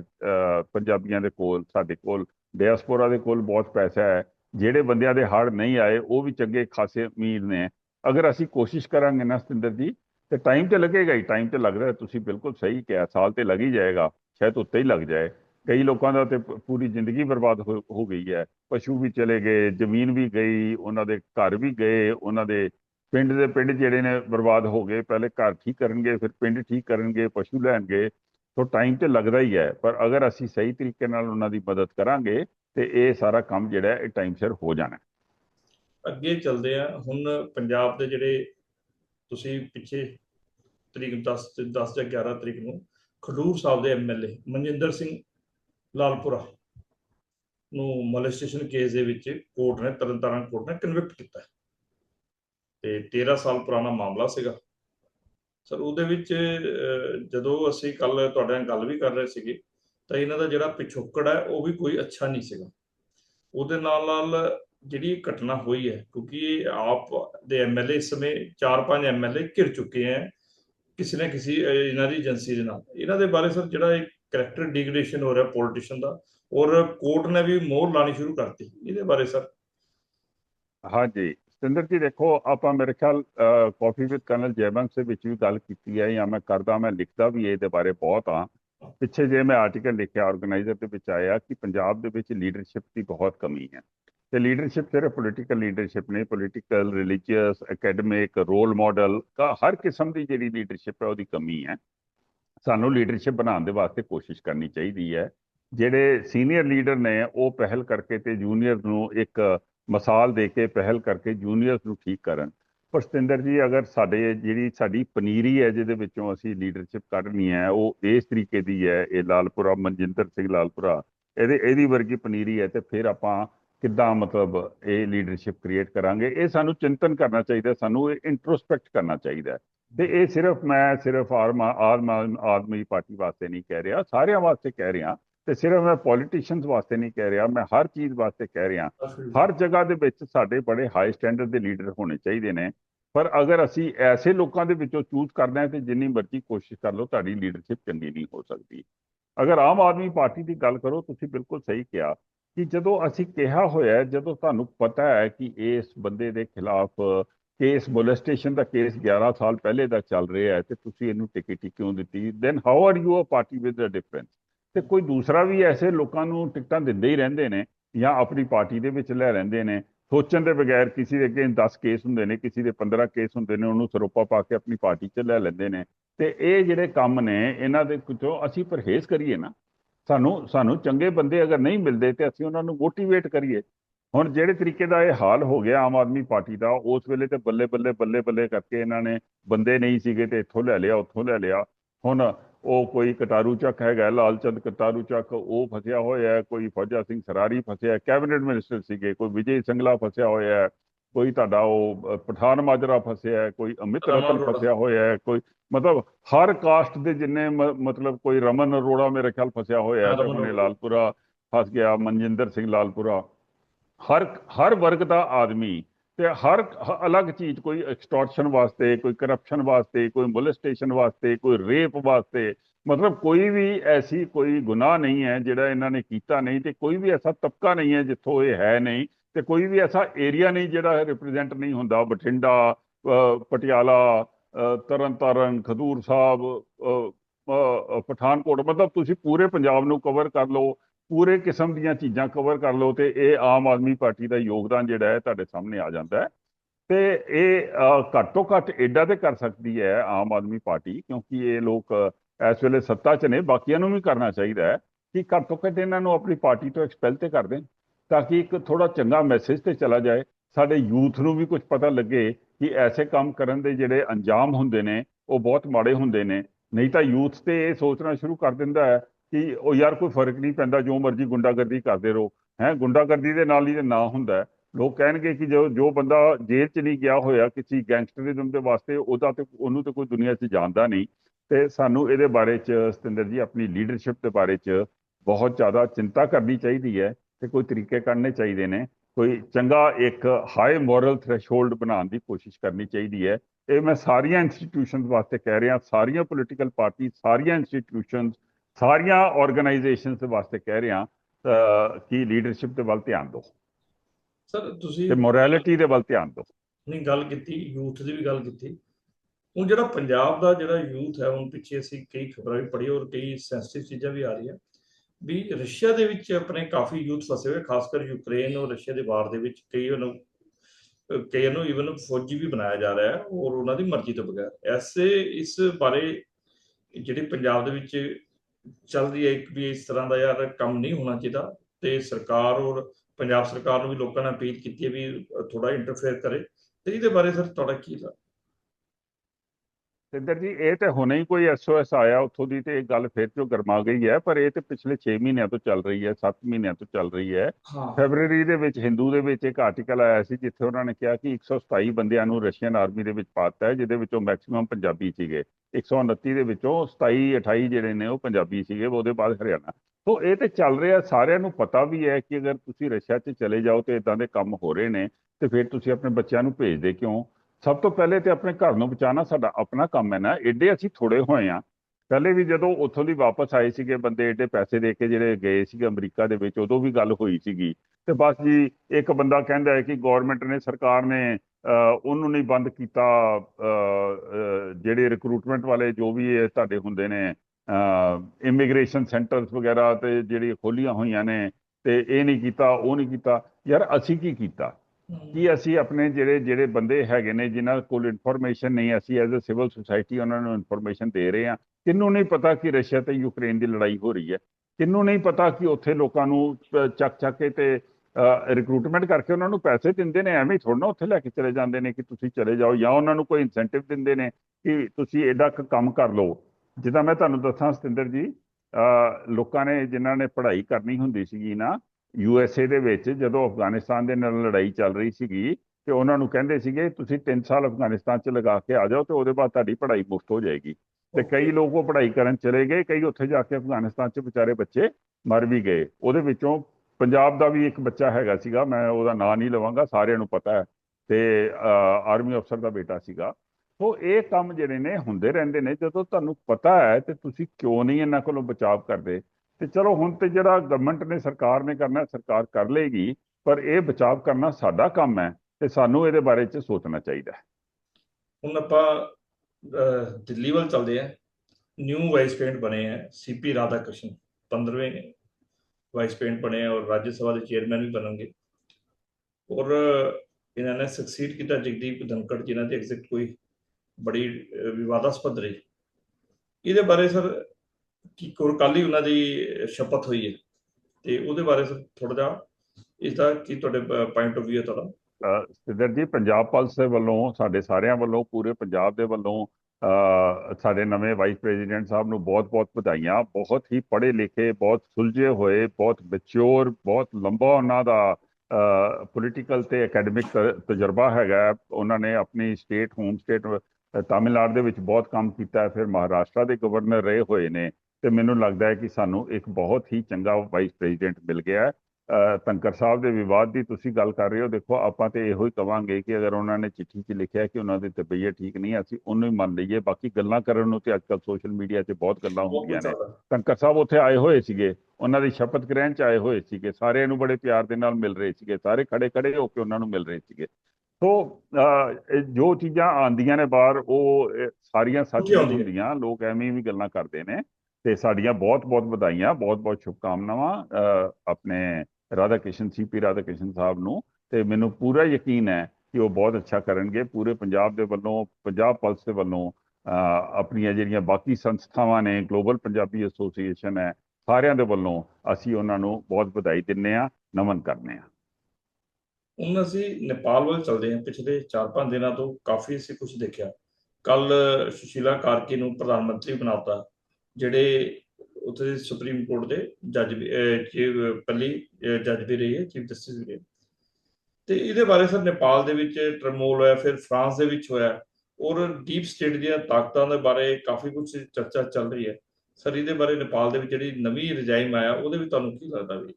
ਪੰਜਾਬੀਆਂ ਦੇ ਕੋਲ, ਸਾਡੇ ਕੋਲ ਡਾਇਸਪੋਰਾ ਦੇ ਕੋਲ ਬਹੁਤ ਪੈਸਾ ਹੈ। ਜਿਹੜੇ ਬੰਦਿਆਂ ਦੇ ਹੜ ਨਹੀਂ ਆਏ, ਉਹ ਵੀ ਚੰਗੇ ਖਾਸੇ ਅਮੀਰ ਨੇ। ਅਗਰ ਅਸੀਂ ਕੋਸ਼ਿਸ਼ ਕਰਾਂਗੇ ਨਾ ਸਤਿੰਦਰ ਜੀ, ਤੇ ਟਾਈਮ ਤੇ ਲੱਗੇਗਾ ਹੀ ਟਾਈਮ ਤੇ ਲੱਗਦਾ ਤੁਸੀਂ ਬਿਲਕੁਲ ਸਹੀ ਕਿਹਾ, ਸਾਲ ਤੇ ਲੱਗ ਹੀ ਜਾਏਗਾ, ਸ਼ਾਇਦ ਉੱਤੇ ਹੀ ਲੱਗ ਜਾਏ। ਕਈ ਲੋਕਾਂ ਦਾ ਤੇ ਪੂਰੀ ਜ਼ਿੰਦਗੀ ਬਰਬਾਦ ਹੋ ਗਈ ਹੈ। ਪਸ਼ੂ ਵੀ ਚਲੇ ਗਏ, ਜ਼ਮੀਨ ਵੀ ਗਈ, ਉਹਨਾਂ ਦੇ ਘਰ ਵੀ ਗਏ, ਉਹਨਾਂ ਦੇ ਪਿੰਡ ਦੇ ਪਿੰਡ ਜਿਹੜੇ ਨੇ ਬਰਬਾਦ ਹੋ ਗਏ। ਪਹਿਲੇ ਘਰ ਠੀਕ ਕਰਨਗੇ, ਫਿਰ ਪਿੰਡ ਠੀਕ ਕਰਨਗੇ, ਪਸ਼ੂ ਲੈਣਗੇ ਤੋਂ ਟਾਈਮ ਤੇ ਲੱਗਦਾ ਹੀ ਹੈ। ਪਰ ਅਗਰ ਅਸੀਂ ਸਹੀ ਤਰੀਕੇ ਨਾਲ ਉਹਨਾਂ ਦੀ ਮਦਦ ਕਰਾਂਗੇ ਤੇ ਇਹ ਸਾਰਾ ਕੰਮ ਜਿਹੜਾ ਇਹ ਟਾਈਮ ਸਿਰ ਹੋ ਜਾਣਾ ਅੱਗੇ ਚੱਲਦੇ ਆ ਹੁਣ ਪੰਜਾਬ ਦੇ ਜਿਹੜੇ ਤੁਸੀਂ ਪਿੱਛੇ ਤਰੀਕ 10 10 ਜਾਂ 11 ਤਰੀਕ ਨੂੰ ਖਡੂਰ ਸਾਹਿਬ ਦੇ ਐਮਐਲਏ ਮਨਜਿੰਦਰ ਸਿੰਘ ਲਾਲਪੁਰਾ ਨੂੰ ਮੋਲੈਸਟੇਸ਼ਨ ਕੇਸ ਦੇ ਵਿੱਚ ਕੋਰਟ ਨੇ, ਤਰਨਤਾਰਨ ਕੋਰਟ ਨੇ ਕਨਵਿਕਟ ਕੀਤਾ ਤੇ 13 ਸਾਲ ਪੁਰਾਣਾ ਮਾਮਲਾ ਸੀਗਾ। ਸਰ, ਉਹਦੇ ਵਿੱਚ ਜਦੋਂ ਅਸੀਂ ਕੱਲ ਤੁਹਾਡੇ ਨਾਲ ਗੱਲ ਵੀ ਕਰ ਰਹੇ ਸੀਗੇ ਤਾਂ ਇਹਨਾਂ ਦਾ ਜਿਹੜਾ ਪਿਛੋਕੜ ਹੈ, ਉਹ ਵੀ ਕੋਈ ਅੱਛਾ ਨਹੀਂ ਸੀਗਾ। ਉਹਦੇ ਨਾਲ ਨਾਲ ਜਿਹੜੀ ਘਟਨਾ ਹੋਈ ਹੈ, ਕਿਉਂਕਿ ਆਪ ਦੇ ਐਮਐਲਏ ਇਸ ਸਮੇਂ 4-5 ਐਮਐਲਏ ਘਿਰ ਚੁੱਕੇ ਹੈ, ਕਿਸੇ ਨਾ ਕਿਸੇ ਇਹਨਾਂ ਦੀ ਏਜੰਸੀ ਦੇ ਨਾਲ। ਇਹਨਾਂ ਦੇ ਬਾਰੇ ਸਰ ਜਿਹੜਾ ਇਹ ਕਰੈਕਟਰ ਡਿਗਰੇਡੇਸ਼ਨ ਹੋ ਰਿਹਾ ਪੋਲੀਟੀਸ਼ੀਅਨ ਦਾ, ਔਰ ਕੋਰਟ ਨੇ ਵੀ ਮੋਹਰ ਲਾਣੀ ਸ਼ੁਰੂ ਕਰਤੀ। ਇਹਦੇ ਬਾਰੇ ਸਰ? ਹਾਂਜੀ। ਸਤਿੰਦਰ ਜੀ, ਦੇਖੋ, ਆਪਾਂ ਮੇਰੇ ਖਿਆਲ ਕਾਫੀ ਵਿਦ ਕਰਨਲ ਜੈਬੰਸ ਦੇ ਵਿੱਚ ਵੀ ਗੱਲ ਕੀਤੀ ਹੈ। ਜਾਂ ਮੈਂ ਕਰਦਾ, ਮੈਂ ਲਿਖਦਾ ਵੀ ਇਹਦੇ ਬਾਰੇ ਬਹੁਤ ਆ ਪਿੱਛੇ ਜੇ ਮੈਂ ਆਰਟੀਕਲ ਲਿਖਿਆ ਆਰਗੇਨਾਈਜ਼ਰ ਦੇ ਵਿੱਚ ਆਇਆ ਕਿ ਪੰਜਾਬ ਦੇ ਵਿੱਚ ਲੀਡਰਸ਼ਿਪ ਦੀ ਬਹੁਤ ਕਮੀ ਹੈ। ਤੇ ਲੀਡਰਸ਼ਿਪ ਸਿਰਫ ਪੋਲੀਟੀਕਲ ਲੀਡਰਸ਼ਿਪ ਨਹੀਂ political religious academic role model ਦਾ ਹਰ ਕਿਸਮ ਦੀ ਜਿਹੜੀ ਲੀਡਰਸ਼ਿਪ ਹੈ ਉਹਦੀ ਕਮੀ ਹੈ। ਸਾਨੂੰ ਲੀਡਰਸ਼ਿਪ ਬਣਾਉਣ ਦੇ ਵਾਸਤੇ ਕੋਸ਼ਿਸ਼ ਕਰਨੀ ਚਾਹੀਦੀ ਹੈ। ਜਿਹੜੇ ਸੀਨੀਅਰ ਲੀਡਰ ਨੇ, ਉਹ ਪਹਿਲ ਕਰਕੇ ਤੇ ਜੂਨੀਅਰ ਨੂੰ ਇੱਕ ਮਿਸਾਲ ਦੇ ਕੇ ਪਹਿਲ ਕਰਕੇ ਜੂਨੀਅਰਸ ਨੂੰ ਠੀਕ ਕਰਨ। ਪਰ ਜੀ, ਅਗਰ ਸਾਡੇ ਜਿਹੜੀ ਸਾਡੀ ਪਨੀਰੀ ਹੈ, ਜਿਹਦੇ ਵਿੱਚੋਂ ਅਸੀਂ ਲੀਡਰਸ਼ਿਪ ਕੱਢਣੀ ਹੈ, ਉਹ ਇਸ ਤਰੀਕੇ ਦੀ ਹੈ, ਇਹ ਲਾਲਪੁਰਾ, ਮਨਜਿੰਦਰ ਸਿੰਘ ਲਾਲਪੁਰਾ, ਇਹਦੇ, ਇਹਦੀ ਵਰਗੀ ਪਨੀਰੀ ਹੈ ਤੇ ਫਿਰ ਆਪਾਂ ਕਿੱਦਾਂ ਮਤਲਬ ਇਹ ਲੀਡਰਸ਼ਿਪ ਕ੍ਰੀਏਟ ਕਰਾਂਗੇ ਇਹ ਸਾਨੂੰ ਚਿੰਤਨ ਕਰਨਾ ਚਾਹੀਦਾ, ਸਾਨੂੰ ਇਹ ਇੰਟਰੋਸਪੈਕਟ ਕਰਨਾ ਚਾਹੀਦਾ ਹੈ। ਤੇ ਇਹ ਸਿਰਫ ਮੈਂ, ਸਿਰਫ ਆਰਮ ਆਦਮ ਆਦਮੀ ਪਾਰਟੀ ਵਾਸਤੇ ਨਹੀਂ ਕਹਿ ਰਿਹਾ, ਸਾਰਿਆਂ ਵਾਸਤੇ ਕਹਿ ਰਿਹਾ ਤੇ ਸਿਰਫ ਮੈਂ ਪੋਲੀਟੀਸ਼ੀਅਨਸ ਵਾਸਤੇ ਨਹੀਂ ਕਹਿ ਰਿਹਾ, ਮੈਂ ਹਰ ਚੀਜ਼ ਵਾਸਤੇ ਕਹਿ ਰਿਹਾ। ਹਰ ਜਗ੍ਹਾ ਦੇ ਵਿੱਚ ਸਾਡੇ ਬੜੇ ਹਾਈ ਸਟੈਂਡਰਡ ਦੇ ਲੀਡਰ ਹੋਣੇ ਚਾਹੀਦੇ ਨੇ। ਪਰ ਅਗਰ ਅਸੀਂ ਐਸੇ ਲੋਕਾਂ ਦੇ ਵਿੱਚੋਂ ਚੂਜ਼ ਕਰਦੇ ਹਾਂ ਤੇ ਜਿੰਨੀ ਮਰਜ਼ੀ ਕੋਸ਼ਿਸ਼ ਕਰ ਲਓ, ਤੁਹਾਡੀ ਲੀਡਰਸ਼ਿਪ ਚੰਗੀ ਨਹੀਂ ਹੋ ਸਕਦੀ। ਅਗਰ ਆਮ ਆਦਮੀ ਪਾਰਟੀ ਦੀ ਗੱਲ ਕਰੋ, ਤੁਸੀਂ ਬਿਲਕੁਲ ਸਹੀ ਕਿਹਾ ਕਿ ਜਦੋਂ ਅਸੀਂ ਕਿਹਾ ਹੋਇਆ ਜਦੋਂ ਤੁਹਾਨੂੰ ਪਤਾ ਹੈ ਕਿ ਇਸ ਬੰਦੇ ਦੇ ਖਿਲਾਫ ਕੇਸ ਮੋਲੈਸਟੇਸ਼ਨ ਦਾ ਕੇਸ 11 ਸਾਲ ਪਹਿਲੇ ਦਾ ਚੱਲ ਰਿਹਾ ਹੈ ਤੇ ਤੁਸੀਂ ਇਹਨੂੰ ਟਿਕਟ ਹੀ ਕਿਉਂ ਦਿੱਤੀ? Then how are you a party with a difference ਤੇ ਕੋਈ ਦੂਸਰਾ ਵੀ ਐਸੇ ਲੋਕਾਂ ਨੂੰ ਟਿਕਟਾਂ ਦਿੰਦੇ ਹੀ ਰਹਿੰਦੇ ਨੇ ਜਾਂ ਆਪਣੀ ਪਾਰਟੀ ਦੇ ਵਿੱਚ ਲੈ ਰਹਿੰਦੇ ਨੇ, ਸੋਚਣ ਦੇ ਬਗੈਰ ਕਿਸੇ ਦੇ ਅੱਗੇ 10 ਕੇਸ ਹੁੰਦੇ ਨੇ, ਕਿਸੇ ਦੇ 15 ਕੇਸ ਹੁੰਦੇ ਨੇ, ਉਹਨੂੰ ਸਰੋਪਾ ਪਾ ਕੇ ਆਪਣੀ ਪਾਰਟੀ 'ਚ ਲੈ ਲੈਂਦੇ ਨੇ। ਤੇ ਇਹ ਜਿਹੜੇ ਕੰਮ ਨੇ, ਇਹਨਾਂ ਦੇ ਵਿੱਚੋਂ ਅਸੀਂ ਪਰਹੇਜ਼ ਕਰੀਏ ਨਾ। ਸਾਨੂੰ ਸਾਨੂੰ ਚੰਗੇ ਬੰਦੇ ਅਗਰ ਨਹੀਂ ਮਿਲਦੇ ਤੇ ਅਸੀਂ ਉਹਨਾਂ ਨੂੰ ਮੋਟੀਵੇਟ ਕਰੀਏ। ਹੁਣ ਜਿਹੜੇ ਤਰੀਕੇ ਦਾ ਇਹ ਹਾਲ ਹੋ ਗਿਆ ਆਮ ਆਦਮੀ ਪਾਰਟੀ ਦਾ, ਉਸ ਵੇਲੇ ਤੇ ਬੱਲੇ ਬੱਲੇ ਬੱਲੇ ਬੱਲੇ ਕਰਕੇ ਇਹਨਾਂ ਨੇ ਬੰਦੇ ਨਹੀਂ ਸੀਗੇ ਤੇ ਇੱਥੋਂ ਲੈ ਲਿਆ, ਉੱਥੋਂ ਲੈ ਲਿਆ। ਹੁਣ ਉਹ ਕੋਈ ਕਟਾਰੂ ਚੱਕ ਹੈਗਾ ਲਾਲ ਚੰਦ ਕਟਾਰੂ ਚੱਕ ਉਹ ਫਸਿਆ ਹੋਇਆ ਹੈ ਕੋਈ ਫੌਜਾ ਸਿੰਘ ਸਰਾਰੀ ਫਸਿਆ ਹੈ ਕੈਬਨਿਟ ਮਿਨਿਸਟਰ ਸੀਗੇ ਕੋਈ ਵਿਜੇ ਸੰਗਲਾ ਫਸਿਆ ਹੋਇਆ ਹੈ ਕੋਈ ਤੁਹਾਡਾ ਉਹ ਪਠਾਨ ਮਾਜਰਾ ਫਸਿਆ ਹੈ ਕੋਈ ਅਮਿਤ ਰਤਨ। ਫਸਿਆ ਹੋਇਆ ਹੈ ਕੋਈ ਮਤਲਬ ਹਰ ਕਾਸਟ ਦੇ ਜਿੰਨੇ ਮਤਲਬ ਕੋਈ ਰਮਨ ਅਰੋੜਾ ਮੇਰੇ ਖਿਆਲ ਫਸਿਆ ਹੋਇਆ ਹੈ ਰਮਨ। ਲਾਲਪੁਰਾ ਫਸ ਗਿਆ ਮਨਜਿੰਦਰ ਸਿੰਘ ਲਾਲਪੁਰਾ ਹਰ ਹਰ ਵਰਗ ਦਾ ਆਦਮੀ ਤੇ ਹਰ ਹ- ਅਲੱਗ ਚੀਜ਼, ਕੋਈ ਐਕਸਟੋਰਸ਼ਨ ਵਾਸਤੇ, ਕੋਈ ਕਰਪਸ਼ਨ ਵਾਸਤੇ, ਕੋਈ ਮੋਲੈਸਟੇਸ਼ਨ ਵਾਸਤੇ, ਕੋਈ ਰੇਪ ਵਾਸਤੇ। ਮਤਲਬ ਕੋਈ ਵੀ ਐਸੀ ਕੋਈ ਗੁਨਾਹ ਨਹੀਂ ਹੈ ਜਿਹੜਾ ਇਹਨਾਂ ਨੇ ਕੀਤਾ ਨਹੀਂ ਤੇ ਕੋਈ ਵੀ ਐਸਾ ਤਬਕਾ ਨਹੀਂ ਹੈ ਜਿੱਥੋਂ ਇਹ ਹੈ ਨਹੀਂ ਤੇ ਕੋਈ ਵੀ ਐਸਾ ਏਰੀਆ ਨਹੀਂ ਜਿਹੜਾ ਰਿਪਰੈਜ਼ੈਂਟ ਨਹੀਂ ਹੁੰਦਾ। ਬਠਿੰਡਾ ਪਟਿਆਲਾ ਤਰਨਤਾਰਨ ਖਦੂਰ ਸਾਹਿਬ ਪਠਾਨਕੋਟ। ਮਤਲਬ ਤੁਸੀਂ ਪੂਰੇ ਪੰਜਾਬ ਨੂੰ ਕਵਰ ਕਰ ਲਓ। ਪੂਰੇ ਕਿਸਮ ਦੀਆਂ ਚੀਜ਼ਾਂ ਕਵਰ ਕਰ ਲਓ ਤੇ ਇਹ ਆਮ ਆਦਮੀ ਪਾਰਟੀ ਦਾ ਯੋਗਦਾਨ ਜਿਹੜਾ ਹੈ ਤੁਹਾਡੇ ਸਾਹਮਣੇ ਆ ਜਾਂਦਾ ਹੈ। ਤੇ ਇਹ ਘੱਟ ਤੋਂ ਘੱਟ ਐਡਾ ਤੇ ਕਰ ਸਕਦੀ ਹੈ ਆਮ ਆਦਮੀ ਪਾਰਟੀ ਕਿਉਂਕਿ ਇਹ ਲੋਕ ਇਸ ਵੇਲੇ ਸੱਤਾ 'ਚ ਨੇ, ਬਾਕੀਆਂ ਨੂੰ ਵੀ ਕਰਨਾ ਚਾਹੀਦਾ ਹੈ ਕਿ ਘੱਟ ਤੋਂ ਘੱਟ ਇਹਨਾਂ ਨੂੰ ਆਪਣੀ ਪਾਰਟੀ ਤੋਂ ਐਕਸਪੈਲ ਤੇ ਕਰ ਦੇਣ ਤਾਂ ਕਿ ਇੱਕ ਥੋੜਾ ਚੰਗਾ ਮੈਸੇਜ ਤੇ ਚਲਾ ਜਾਏ। ਸਾਡੇ ਯੂਥ ਨੂੰ ਵੀ ਕੁਝ ਪਤਾ ਲੱਗੇ ਕਿ ਐਸੇ ਕੰਮ ਕਰਨ ਦੇ ਜਿਹੜੇ ਅੰਜਾਮ ਹੁੰਦੇ ਨੇ, ਉਹ ਬਹੁਤ ਮਾੜੇ ਹੁੰਦੇ ਨੇ। ਨਹੀਂ ਤਾਂ ਯੂਥ ਤੇ ਇਹ ਸੋਚਣਾ ਸ਼ੁਰੂ ਕਰ ਦਿੰਦਾ ਹੈ ਕਿ ਉਹ ਯਾਰ ਕੋਈ ਫ਼ਰਕ ਨਹੀਂ ਪੈਂਦਾ, ਜੋ ਮਰਜ਼ੀ ਗੁੰਡਾਗਰਦੀ ਕਰਦੇ ਰਹੋ। ਹੈ, ਗੁੰਡਾਗਰਦੀ ਦੇ ਨਾਲ ਹੀ ਤੇ ਨਾ ਹੁੰਦਾ ਲੋਕ ਕਹਿਣਗੇ ਕਿ ਜੋ ਜੋ ਬੰਦਾ ਜੇਲ੍ਹ 'ਚ ਨਹੀਂ ਗਿਆ ਹੋਇਆ, ਕਿਸੇ ਗੈਂਗਸਟਰਿਜ਼ਮ ਦੇ ਵਾਸਤੇ, ਉਹਦਾ ਤੇ, ਉਹਨੂੰ ਤੇ ਕੋਈ ਦੁਨੀਆ 'ਚ ਜਾਣਦਾ ਨਹੀਂ। ਤੇ ਸਾਨੂੰ ਇਹਦੇ ਬਾਰੇ 'ਚ ਸਤਿੰਦਰ ਜੀ, ਆਪਣੀ ਲੀਡਰਸ਼ਿਪ ਦੇ ਬਾਰੇ 'ਚ ਬਹੁਤ ਜ਼ਿਆਦਾ ਚਿੰਤਾ ਕਰਨੀ ਚਾਹੀਦੀ ਹੈ ਤੇ ਕੋਈ ਤਰੀਕੇ ਕੱਢਣੇ ਚਾਹੀਦੇ ਨੇ। ਕੋਈ ਚੰਗਾ ਇੱਕ ਹਾਈ ਮੋਰਲ ਥ੍ਰੈਸ਼ੋਲਡ ਬਣਾਉਣ ਦੀ ਕੋਸ਼ਿਸ਼ ਕਰਨੀ ਚਾਹੀਦੀ ਹੈ। ਇਹ ਮੈਂ ਸਾਰੀਆਂ ਇੰਸਟੀਟਿਊਸ਼ਨਸ ਵਾਸਤੇ ਕਹਿ ਰਿਹਾ, ਸਾਰੀਆਂ ਪੋਲੀਟੀਕਲ ਪਾਰਟੀ ਸਾਰੀਆਂ ਇੰਸਟੀਟਿਊਸ਼ਨਸ ਸਾਰੀਆਂ ਆਰਗੇਨਾਈਜੇਸ਼ਨਸ ਦੇ ਵਾਸਤੇ ਕਹਿ ਰਿਹਾ ਕਿ ਲੀਡਰਸ਼ਿਪ ਦੇ ਵੱਲ ਧਿਆਨ ਦਿਓ। ਸਰ ਤੁਸੀਂ ਤੇ ਮੋਰੈਲਿਟੀ ਦੇ ਵੱਲ ਧਿਆਨ ਦਿਓ। ਨਹੀਂ ਗੱਲ ਕੀਤੀ ਯੂਥ ਦੀ ਵੀ ਗੱਲ ਕੀਤੀ। ਹੁਣ ਜਿਹੜਾ ਪੰਜਾਬ ਦਾ ਜਿਹੜਾ ਯੂਥ ਹੈ ਹੁਣ ਪਿੱਛੇ ਅਸੀਂ ਕਈ ਖਬਰਾਂ ਵੀ ਪੜ੍ਹੀ ਔਰ ਕਈ ਸੈਂਸਿਟਿਵ ਚੀਜ਼ਾਂ ਵੀ ਆ ਰਹੀਆਂ। ਵੀ ਰਸ਼ੀਆ ਦੇ ਵਿੱਚ ਆਪਣੇ ਕਾਫੀ ਯੂਥ ਫਸੇ ਹੋਏ ਖਾਸ ਕਰ ਯੂਕਰੇਨ ਔਰ ਰਸ਼ੀਆ ਦੇ ਵਾਰ ਦੇ ਵਿੱਚ ਕਈ ਨੂੰ ਅਹ ਕਈਆਂ ਨੂੰ ਇਵਨ ਫੌਜੀ ਵੀ ਬਣਾਇਆ ਜਾ ਰਿਹਾ ਹੈ ਔਰ ਉਹਨਾਂ ਦੀ ਮਰਜ਼ੀ ਤੋਂ ਬਗੈਰ। ਐਸੇ ਇਸ ਬਾਰੇ ਜਿਹੜੇ ਪੰਜਾਬ ਦੇ ਵਿੱਚ ਚੱਲ ਰਹੀ ਹੈ ਇੱਕ ਵੀ ਇਸ ਤਰ੍ਹਾਂ ਦਾ ਯਾਰ ਕੰਮ ਨਹੀਂ ਹੋਣਾ ਚਾਹੀਦਾ ਤੇ ਸਰਕਾਰ ਔਰ ਪੰਜਾਬ ਸਰਕਾਰ ਨੂੰ ਵੀ ਲੋਕਾਂ ਨੇ ਅਪੀਲ ਕੀਤੀ ਹੈ ਵੀ ਥੋੜਾ ਇੰਟਰਫੇਅਰ ਕਰੇ ਤੇ ਇਹਦੇ ਬਾਰੇ ਸਰ ਤੁਹਾਡਾ ਕੀ ਲਾ ਸਿੰਦਰ ਜੀ ਇਹ ਤੇ ਹੁਣੇ ਹੀ ਕੋਈ ਐਸਓਐਸ ਆਇਆ ਉੱਥੋਂ ਦੀ ਤੇ ਇਹ ਗੱਲ ਫਿਰ ਤੋਂ ਗਰਮਾ ਗਈ ਹੈ ਪਰ ਇਹ ਤੇ ਪਿਛਲੇ 6 ਮਹੀਨਿਆਂ ਤੋਂ ਚੱਲ ਰਹੀ ਹੈ 7 ਮਹੀਨਿਆਂ ਤੋਂ ਚੱਲ ਰਹੀ ਹੈ। ਫੈਬਰੂਅਰੀ ਦੇ ਵਿੱਚ ਹਿੰਦੂ ਦੇ ਵਿੱਚ ਇੱਕ ਆਰਟੀਕਲ ਆਇਆ ਸੀ ਜਿੱਥੇ ਉਹਨਾਂ ਨੇ ਕਿਹਾ ਕਿ 127 ਬੰਦਿਆਂ ਨੂੰ ਰਸ਼ੀਅਨ ਆਰਮੀ ਦੇ ਵਿੱਚ ਪਾਤਾ ਹੈ ਜਿਹਦੇ ਵਿੱਚੋਂ ਮੈਕਸਿਮਮ ਪੰਜਾਬੀ ਸੀਗੇ। 129 ਦੇ ਵਿੱਚੋਂ 27 28 ਜਿਹੜੇ ਨੇ ਉਹ ਪੰਜਾਬੀ ਸੀਗੇ ਉਹਦੇ ਬਾਅਦ ਹਰਿਆਣਾ। ਸੋ ਇਹ ਤੇ ਚੱਲ ਰਿਹਾ ਸਾਰਿਆਂ ਨੂੰ ਪਤਾ ਵੀ ਹੈ ਕਿ ਅਗਰ ਤੁਸੀਂ ਰਸ਼ੀਆ 'ਚ ਚਲੇ ਜਾਓ ਤੇ ਇਦਾਂ ਦੇ ਕੰਮ ਹੋ ਰਹੇ ਨੇ ਤੇ ਫਿਰ ਤੁਸੀਂ ਆਪਣੇ ਬੱਚਿਆਂ ਨੂੰ ਭੇਜਦੇ ਕਿਉਂ? ਸਭ ਤੋਂ ਪਹਿਲੇ ਤੇ ਆਪਣੇ ਘਰ ਨੂੰ ਬਚਾਉਣਾ ਸਾਡਾ ਆਪਣਾ ਕੰਮ ਹੈ ਨਾ ਐਡੇ ਅਸੀਂ ਥੋੜੇ ਹੋਏ ਆ ਪਹਿਲੇ ਵੀ ਜਦੋਂ ਉੱਥੋਂ ਦੀ ਵਾਪਸ ਆਏ ਸੀਗੇ, ਬੰਦੇ ਏਡੇ ਪੈਸੇ ਦੇ ਕੇ ਜਿਹੜੇ ਗਏ ਸੀਗੇ ਅਮਰੀਕਾ ਦੇ ਵਿੱਚ, ਉਦੋਂ ਵੀ ਗੱਲ ਹੋਈ ਸੀਗੀ। ਤੇ ਬਸ ਜੀ, ਇੱਕ ਬੰਦਾ ਕਹਿੰਦਾ ਹੈ ਕਿ ਗਵਰਨਮੈਂਟ ਨੇ, ਸਰਕਾਰ ਨੇ ਉਹਨੂੰ ਨਹੀਂ ਬੰਦ ਕੀਤਾ ਜਿਹੜੇ ਰਿਕਰੂਟਮੈਂਟ ਵਾਲੇ ਜੋ ਵੀ ਇਹ ਤੁਹਾਡੇ ਹੁੰਦੇ ਨੇ ਇਮੀਗ੍ਰੇਸ਼ਨ ਸੈਂਟਰਸ ਵਗੈਰਾ ਤੇ ਜਿਹੜੀ ਖੋਲੀਆਂ ਹੋਈਆਂ ਨੇ, ਤੇ ਇਹ ਨਹੀਂ ਕੀਤਾ, ਉਹ ਨਹੀਂ ਕੀਤਾ। ਯਾਰ ਅਸੀਂ ਕੀ ਕੀਤਾ? ਕਿ ਅਸੀਂ ਆਪਣੇ ਜਿਹੜੇ ਜਿਹੜੇ ਬੰਦੇ ਹੈਗੇ ਨੇ, ਜਿਨ੍ਹਾਂ ਕੋਲ ਇਨਫੋਰਮੇਸ਼ਨ ਨਹੀਂ, ਅਸੀਂ ਐਜ਼ ਅ ਸਿਵਲ ਸੁਸਾਇਟੀ ਉਹਨਾਂ ਨੂੰ ਇਨਫੋਰਮੇਸ਼ਨ ਦੇ ਰਹੇ ਹਾਂ। ਕਿੰਨੂੰ ਨਹੀਂ ਪਤਾ ਕਿ ਰਸ਼ੀਆ ਤੇ ਯੂਕਰੇਨ ਦੀ ਲੜਾਈ ਹੋ ਰਹੀ ਹੈ? ਕਿੰਨੂੰ ਨਹੀਂ ਪਤਾ ਕਿ ਉੱਥੇ ਲੋਕਾਂ ਨੂੰ ਚੱਕ ਚੱਕ ਕੇ ਤੇ ਰਿਕਰੂਟਮੈਂਟ ਕਰਕੇ ਉਹਨਾਂ ਨੂੰ ਪੈਸੇ ਦਿੰਦੇ ਨੇ, ਐਵੇਂ ਥੋੜਾ ਨਾ ਉੱਥੇ ਲੈ ਕੇ ਚਲੇ ਜਾਂਦੇ ਨੇ ਕਿ ਤੁਸੀਂ ਚਲੇ ਜਾਓ ਜਾਂ ਉਹਨਾਂ ਨੂੰ ਕੋਈ ਇਨਸੈਂਟਿਵ ਦਿੰਦੇ ਨੇ ਕਿ ਤੁਸੀਂ ਐਡਾ ਕੁ ਕੰਮ ਕਰ ਲਓ। ਜਿੱਦਾਂ ਮੈਂ ਤੁਹਾਨੂੰ ਦੱਸਾਂ ਸਤਿੰਦਰ ਜੀ ਲੋਕਾਂ ਨੇ, ਜਿਨ੍ਹਾਂ ਨੇ ਪੜ੍ਹਾਈ ਕਰਨੀ ਹੁੰਦੀ ਸੀਗੀ ਨਾ ਯੂ ਐਸ ਏ ਦੇ ਵਿੱਚ ਜਦੋਂ ਅਫਗਾਨਿਸਤਾਨ ਦੇ ਨਾਲ ਲੜਾਈ ਚੱਲ ਰਹੀ ਸੀਗੀ ਤੇ ਉਹਨਾਂ ਨੂੰ ਕਹਿੰਦੇ ਸੀਗੇ ਤੁਸੀਂ 3 ਸਾਲ ਅਫਗਾਨਿਸਤਾਨ 'ਚ ਲਗਾ ਕੇ ਆ ਜਾਓ ਤੇ ਉਹਦੇ ਬਾਅਦ ਤੁਹਾਡੀ ਪੜ੍ਹਾਈ ਮੁਫਤ ਹੋ ਜਾਏਗੀ। ਤੇ ਕਈ ਲੋਕ ਉਹ ਪੜ੍ਹਾਈ ਕਰਨ ਚਲੇ ਗਏ ਕਈ ਉੱਥੇ ਜਾ ਕੇ ਅਫਗਾਨਿਸਤਾਨ 'ਚ ਵਿਚਾਰੇ ਬੱਚੇ ਮਰ ਵੀ ਗਏ। ਉਹਦੇ ਵਿੱਚੋਂ ਪੰਜਾਬ ਦਾ ਵੀ ਇੱਕ ਬੱਚਾ ਹੈਗਾ ਸੀਗਾ ਮੈਂ ਉਹਦਾ ਨਾਂ ਨਹੀਂ ਲਵਾਂਗਾ ਸਾਰਿਆਂ ਨੂੰ ਪਤਾ ਹੈ। ਤੇ ਆਰਮੀ ਅਫਸਰ ਦਾ ਬੇਟਾ ਸੀਗਾ। ਸੋ ਇਹ ਕੰਮ ਜਿਹੜੇ ਨੇ ਹੁੰਦੇ ਰਹਿੰਦੇ ਨੇ। ਜਦੋਂ ਤੁਹਾਨੂੰ ਪਤਾ ਹੈ ਤੇ ਤੁਸੀਂ ਕਿਉਂ ਨਹੀਂ ਇਹਨਾਂ ਕੋਲੋਂ ਬਚਾਅ ਕਰਦੇ ਤੇ ਚਲੋ ਹੁਣ ਤੇ ਜਿਹੜਾ ਗਵਰਨਮੈਂਟ ਨੇ ਸਰਕਾਰ ਨੇ ਕਰਨਾ, ਸਰਕਾਰ ਕਰ ਲੇਗੀ ਪਰ ਇਹ ਬਚਾਅ ਕਰਨਾ ਸਾਡਾ ਕੰਮ ਹੈ ਤੇ ਸਾਨੂੰ ਇਹਦੇ ਬਾਰੇ ਚ ਸੋਚਣਾ ਚਾਹੀਦਾ ਹੈ। ਹੁਣ ਆਪਾਂ ਦਿੱਲੀ ਵੱਲ ਚੱਲਦੇ ਆ ਨਿਊ ਵਾਈਸ ਪ੍ਰੈਜ਼ੀਡੈਂਟ ਬਣੇ ਆ ਸੀਪੀ ਰਾਧਾ ਕ੍ਰਿਸ਼ਨ 15ਵੇਂ ਵਾਈਸ ਪ੍ਰੈਜ਼ੀਡੈਂਟ ਬਣੇ ਆ ਔਰ ਰਾਜ ਸਭਾ ਦੇ ਚੇਅਰਮੈਨ ਵੀ ਬਣਨਗੇ। ਔਰ ਇਹਨਾਂ ਨੇ ਸਕਸੀਡ ਕੀਤਾ ਜਗਦੀਪ ਧਨਕੜ ਜਿਨ੍ਹਾਂ ਦੀ ਐਗਜੈਕਟ ਕੋਈ ਬੜੀ ਵਿਵਾਦਾਸਪਦ ਰਹੀ। ਇਹਦੇ ਬਾਰੇ ਸਰ ਕਿ ਕੱਲ੍ਹ ਹੀ ਉਹਨਾਂ ਦੀ ਸ਼ਪਥ ਹੋਈ ਹੈ। ਤੇ ਉਹਦੇ ਬਾਰੇ ਥੋੜਾ ਜਿਹਾ ਇਸ ਦਾ ਕੀ ਤੁਹਾਡੇ ਪੁਆਇੰਟ ਆਫ View ਹੈ ਤੁਹਾਡਾ? ਸਿੱਧਰ ਜੀ, ਪੰਜਾਬ ਪੁਲਿਸ ਵੱਲੋਂ, ਸਾਡੇ ਸਾਰਿਆਂ ਵੱਲੋਂ, ਪੂਰੇ ਪੰਜਾਬ ਦੇ ਵੱਲੋਂ ਸਾਡੇ ਨਵੇਂ ਵਾਈਸ ਪ੍ਰੈਜ਼ੀਡੈਂਟ ਸਾਹਿਬ ਨੂੰ ਬਹੁਤ-ਬਹੁਤ ਵਧਾਈਆਂ। ਬਹੁਤ ਹੀ ਪੜ੍ਹੇ ਲਿਖੇ, ਬਹੁਤ ਸੁਲਝੇ ਹੋਏ, ਬਹੁਤ ਮੈਚੁਰ ਬਹੁਤ ਲੰਬਾ ਉਹਨਾਂ ਦਾ ਪੋਲੀਟੀਕਲ ਤੇ ਅਕੈਡਮਿਕ ਤਜਰਬਾ ਹੈਗਾ। ਉਹਨਾਂ ਨੇ ਆਪਣੀ ਸਟੇਟ ਹੋਮ ਸਟੇਟ ਤਾਮਿਲਨਾਡੂ ਦੇ ਵਿੱਚ ਬਹੁਤ ਕੰਮ ਕੀਤਾ। ਹੈ ਫਿਰ ਮਹਾਰਾਸ਼ਟਰ ਦੇ ਗਵਰਨਰ ਰਹੇ ਹੋਏ ਨੇ। ਤੇ ਮੈਨੂੰ ਲੱਗਦਾ ਹੈ ਕਿ ਸਾਨੂੰ ਇੱਕ ਬਹੁਤ ਹੀ ਚੰਗਾ ਵਾਈਸ ਪ੍ਰੈਜ਼ੀਡੈਂਟ ਮਿਲ ਗਿਆ ਹੈ। ਧਨਕਰ ਸਾਹਿਬ ਦੇ ਵਿਵਾਦ ਦੀ ਤੁਸੀਂ ਗੱਲ ਕਰ ਰਹੇ ਹੋ ਦੇਖੋ ਆਪਾਂ ਤੇ ਇਹੋ ਹੀ ਕਵਾਂਗੇ ਕਿ ਅਗਰ ਉਹਨਾਂ ਨੇ ਚਿੱਠੀ 'ਚ ਲਿਖਿਆ ਕਿ ਉਹਨਾਂ ਦੀ ਤਬੀਅਤ ਠੀਕ ਨਹੀਂ ਅਸੀਂ ਉਹਨੂੰ ਹੀ ਮੰਨ ਲਈਏ। ਬਾਕੀ ਗੱਲਾਂ ਕਰਨ ਨੂੰ ਤੇ ਅੱਜਕੱਲ ਸੋਸ਼ਲ ਮੀਡੀਆ 'ਤੇ ਬਹੁਤ ਗੱਲਾਂ ਹੁੰਦੀਆਂ ਨੇ। ਧਨਕਰ ਸਾਹਿਬ ਉੱਥੇ ਆਏ ਹੋਏ ਸੀਗੇ ਉਹਨਾਂ ਦੀ ਸ਼ਪਥ ਗ੍ਰਹਿਣ 'ਚ ਆਏ ਹੋਏ ਸੀਗੇ ਸਾਰਿਆਂ ਨੂੰ ਬੜੇ ਪਿਆਰ ਦੇ ਨਾਲ ਮਿਲ ਰਹੇ ਸੀਗੇ ਸਾਰੇ ਖੜੇ ਖੜੇ ਹੋ ਕੇ ਉਹਨਾਂ ਨੂੰ ਮਿਲ ਰਹੇ ਸੀਗੇ। ਸੋ ਜੋ ਚੀਜ਼ਾਂ ਆਂਦੀਆਂ ਨੇ ਬਾਹਰ ਉਹ ਸਾਰੀਆਂ ਸੱਚ ਹੁੰਦੀਆਂ ਨਹੀਂ ਹੁੰਦੀਆਂ ਲੋਕ ਐਵੇਂ ਵੀ ਗੱਲਾਂ ਕਰਦੇ ਨੇ। ਤੇ ਸਾਡੀਆਂ ਬਹੁਤ ਬਹੁਤ ਵਧਾਈਆਂ ਬਹੁਤ ਬਹੁਤ ਸ਼ੁਭਕਾਮਨਾਵਾਂ ਆਪਣੇ ਰਾਧਾ ਕ੍ਰਿਸ਼ਨ ਸੀਪੀ ਰਾਧਾ ਕ੍ਰਿਸ਼ਨ ਸਾਹਿਬ ਨੂੰ। ਤੇ ਮੈਨੂੰ ਪੂਰਾ ਯਕੀਨ ਹੈ ਕਿ ਉਹ ਬਹੁਤ ਅੱਛਾ ਕਰਨਗੇ। ਪੂਰੇ ਪੰਜਾਬ ਦੇ ਵੱਲੋਂ ਪੰਜਾਬ ਪੁਲਿਸ ਦੇ ਵੱਲੋਂ ਅਹ, ਆਪਣੀਆਂ ਜਿਹੜੀਆਂ ਬਾਕੀ ਸੰਸਥਾਵਾਂ ਨੇ ਗਲੋਬਲ ਪੰਜਾਬੀ ਐਸੋਸੀਏਸ਼ਨ ਹੈ ਸਾਰਿਆਂ ਦੇ ਵੱਲੋਂ ਅਸੀਂ ਉਹਨਾਂ ਨੂੰ ਬਹੁਤ ਵਧਾਈ ਦਿੰਨੇ ਆ ਨਮਨ ਕਰਨੇ ਆ ਹੁਣ ਅਸੀਂ ਨੇਪਾਲ ਵੱਲ ਚੱਲਦੇ ਹਾਂ। ਪਿਛਲੇ 4-5 ਦਿਨਾਂ ਤੋਂ ਕਾਫੀ ਅਸੀਂ ਕੁਝ ਦੇਖਿਆ। ਕੱਲ ਸੁਸ਼ੀਲਾ ਕਾਰਕੀ ਨੂੰ ਪ੍ਰਧਾਨ ਮੰਤਰੀ ਬਣਾਤਾ। ਜਿਹੜੇ ਉੱਥੇ ਸੁਪਰੀਮ ਕੋਰਟ ਦੇ ਜੱਜ ਵੀ ਅਹ, ਪਹਿਲੀ ਜੱਜ ਵੀ ਰਹੀ ਹੈ ਚੀਫ ਜਸਟਿਸ ਵੀ ਰਹੇ ਤੇ ਇਹਦੇ ਬਾਰੇ ਸਰ ਨੇਪਾਲ ਦੇ ਵਿੱਚ ਟਰਮੋਲ ਹੋਇਆ ਫਿਰ ਫਰਾਂਸ ਦੇ ਵਿੱਚ ਹੋਇਆ ਔਰ ਡੀਪ ਸਟੇਟ ਦੀਆਂ ਤਾਕਤਾਂ ਦੇ ਬਾਰੇ ਕਾਫੀ ਕੁਝ ਚਰਚਾ ਚੱਲ ਰਹੀ ਹੈ। ਸਰ ਇਹਦੇ ਬਾਰੇ ਨੇਪਾਲ ਦੇ ਵਿੱਚ ਜਿਹੜੀ ਨਵੀਂ ਰਜਾਈਮ ਆਇਆ ਉਹਦੇ ਵਿੱਚ ਤੁਹਾਨੂੰ ਕੀ ਲੱਗਦਾ ਵੀ?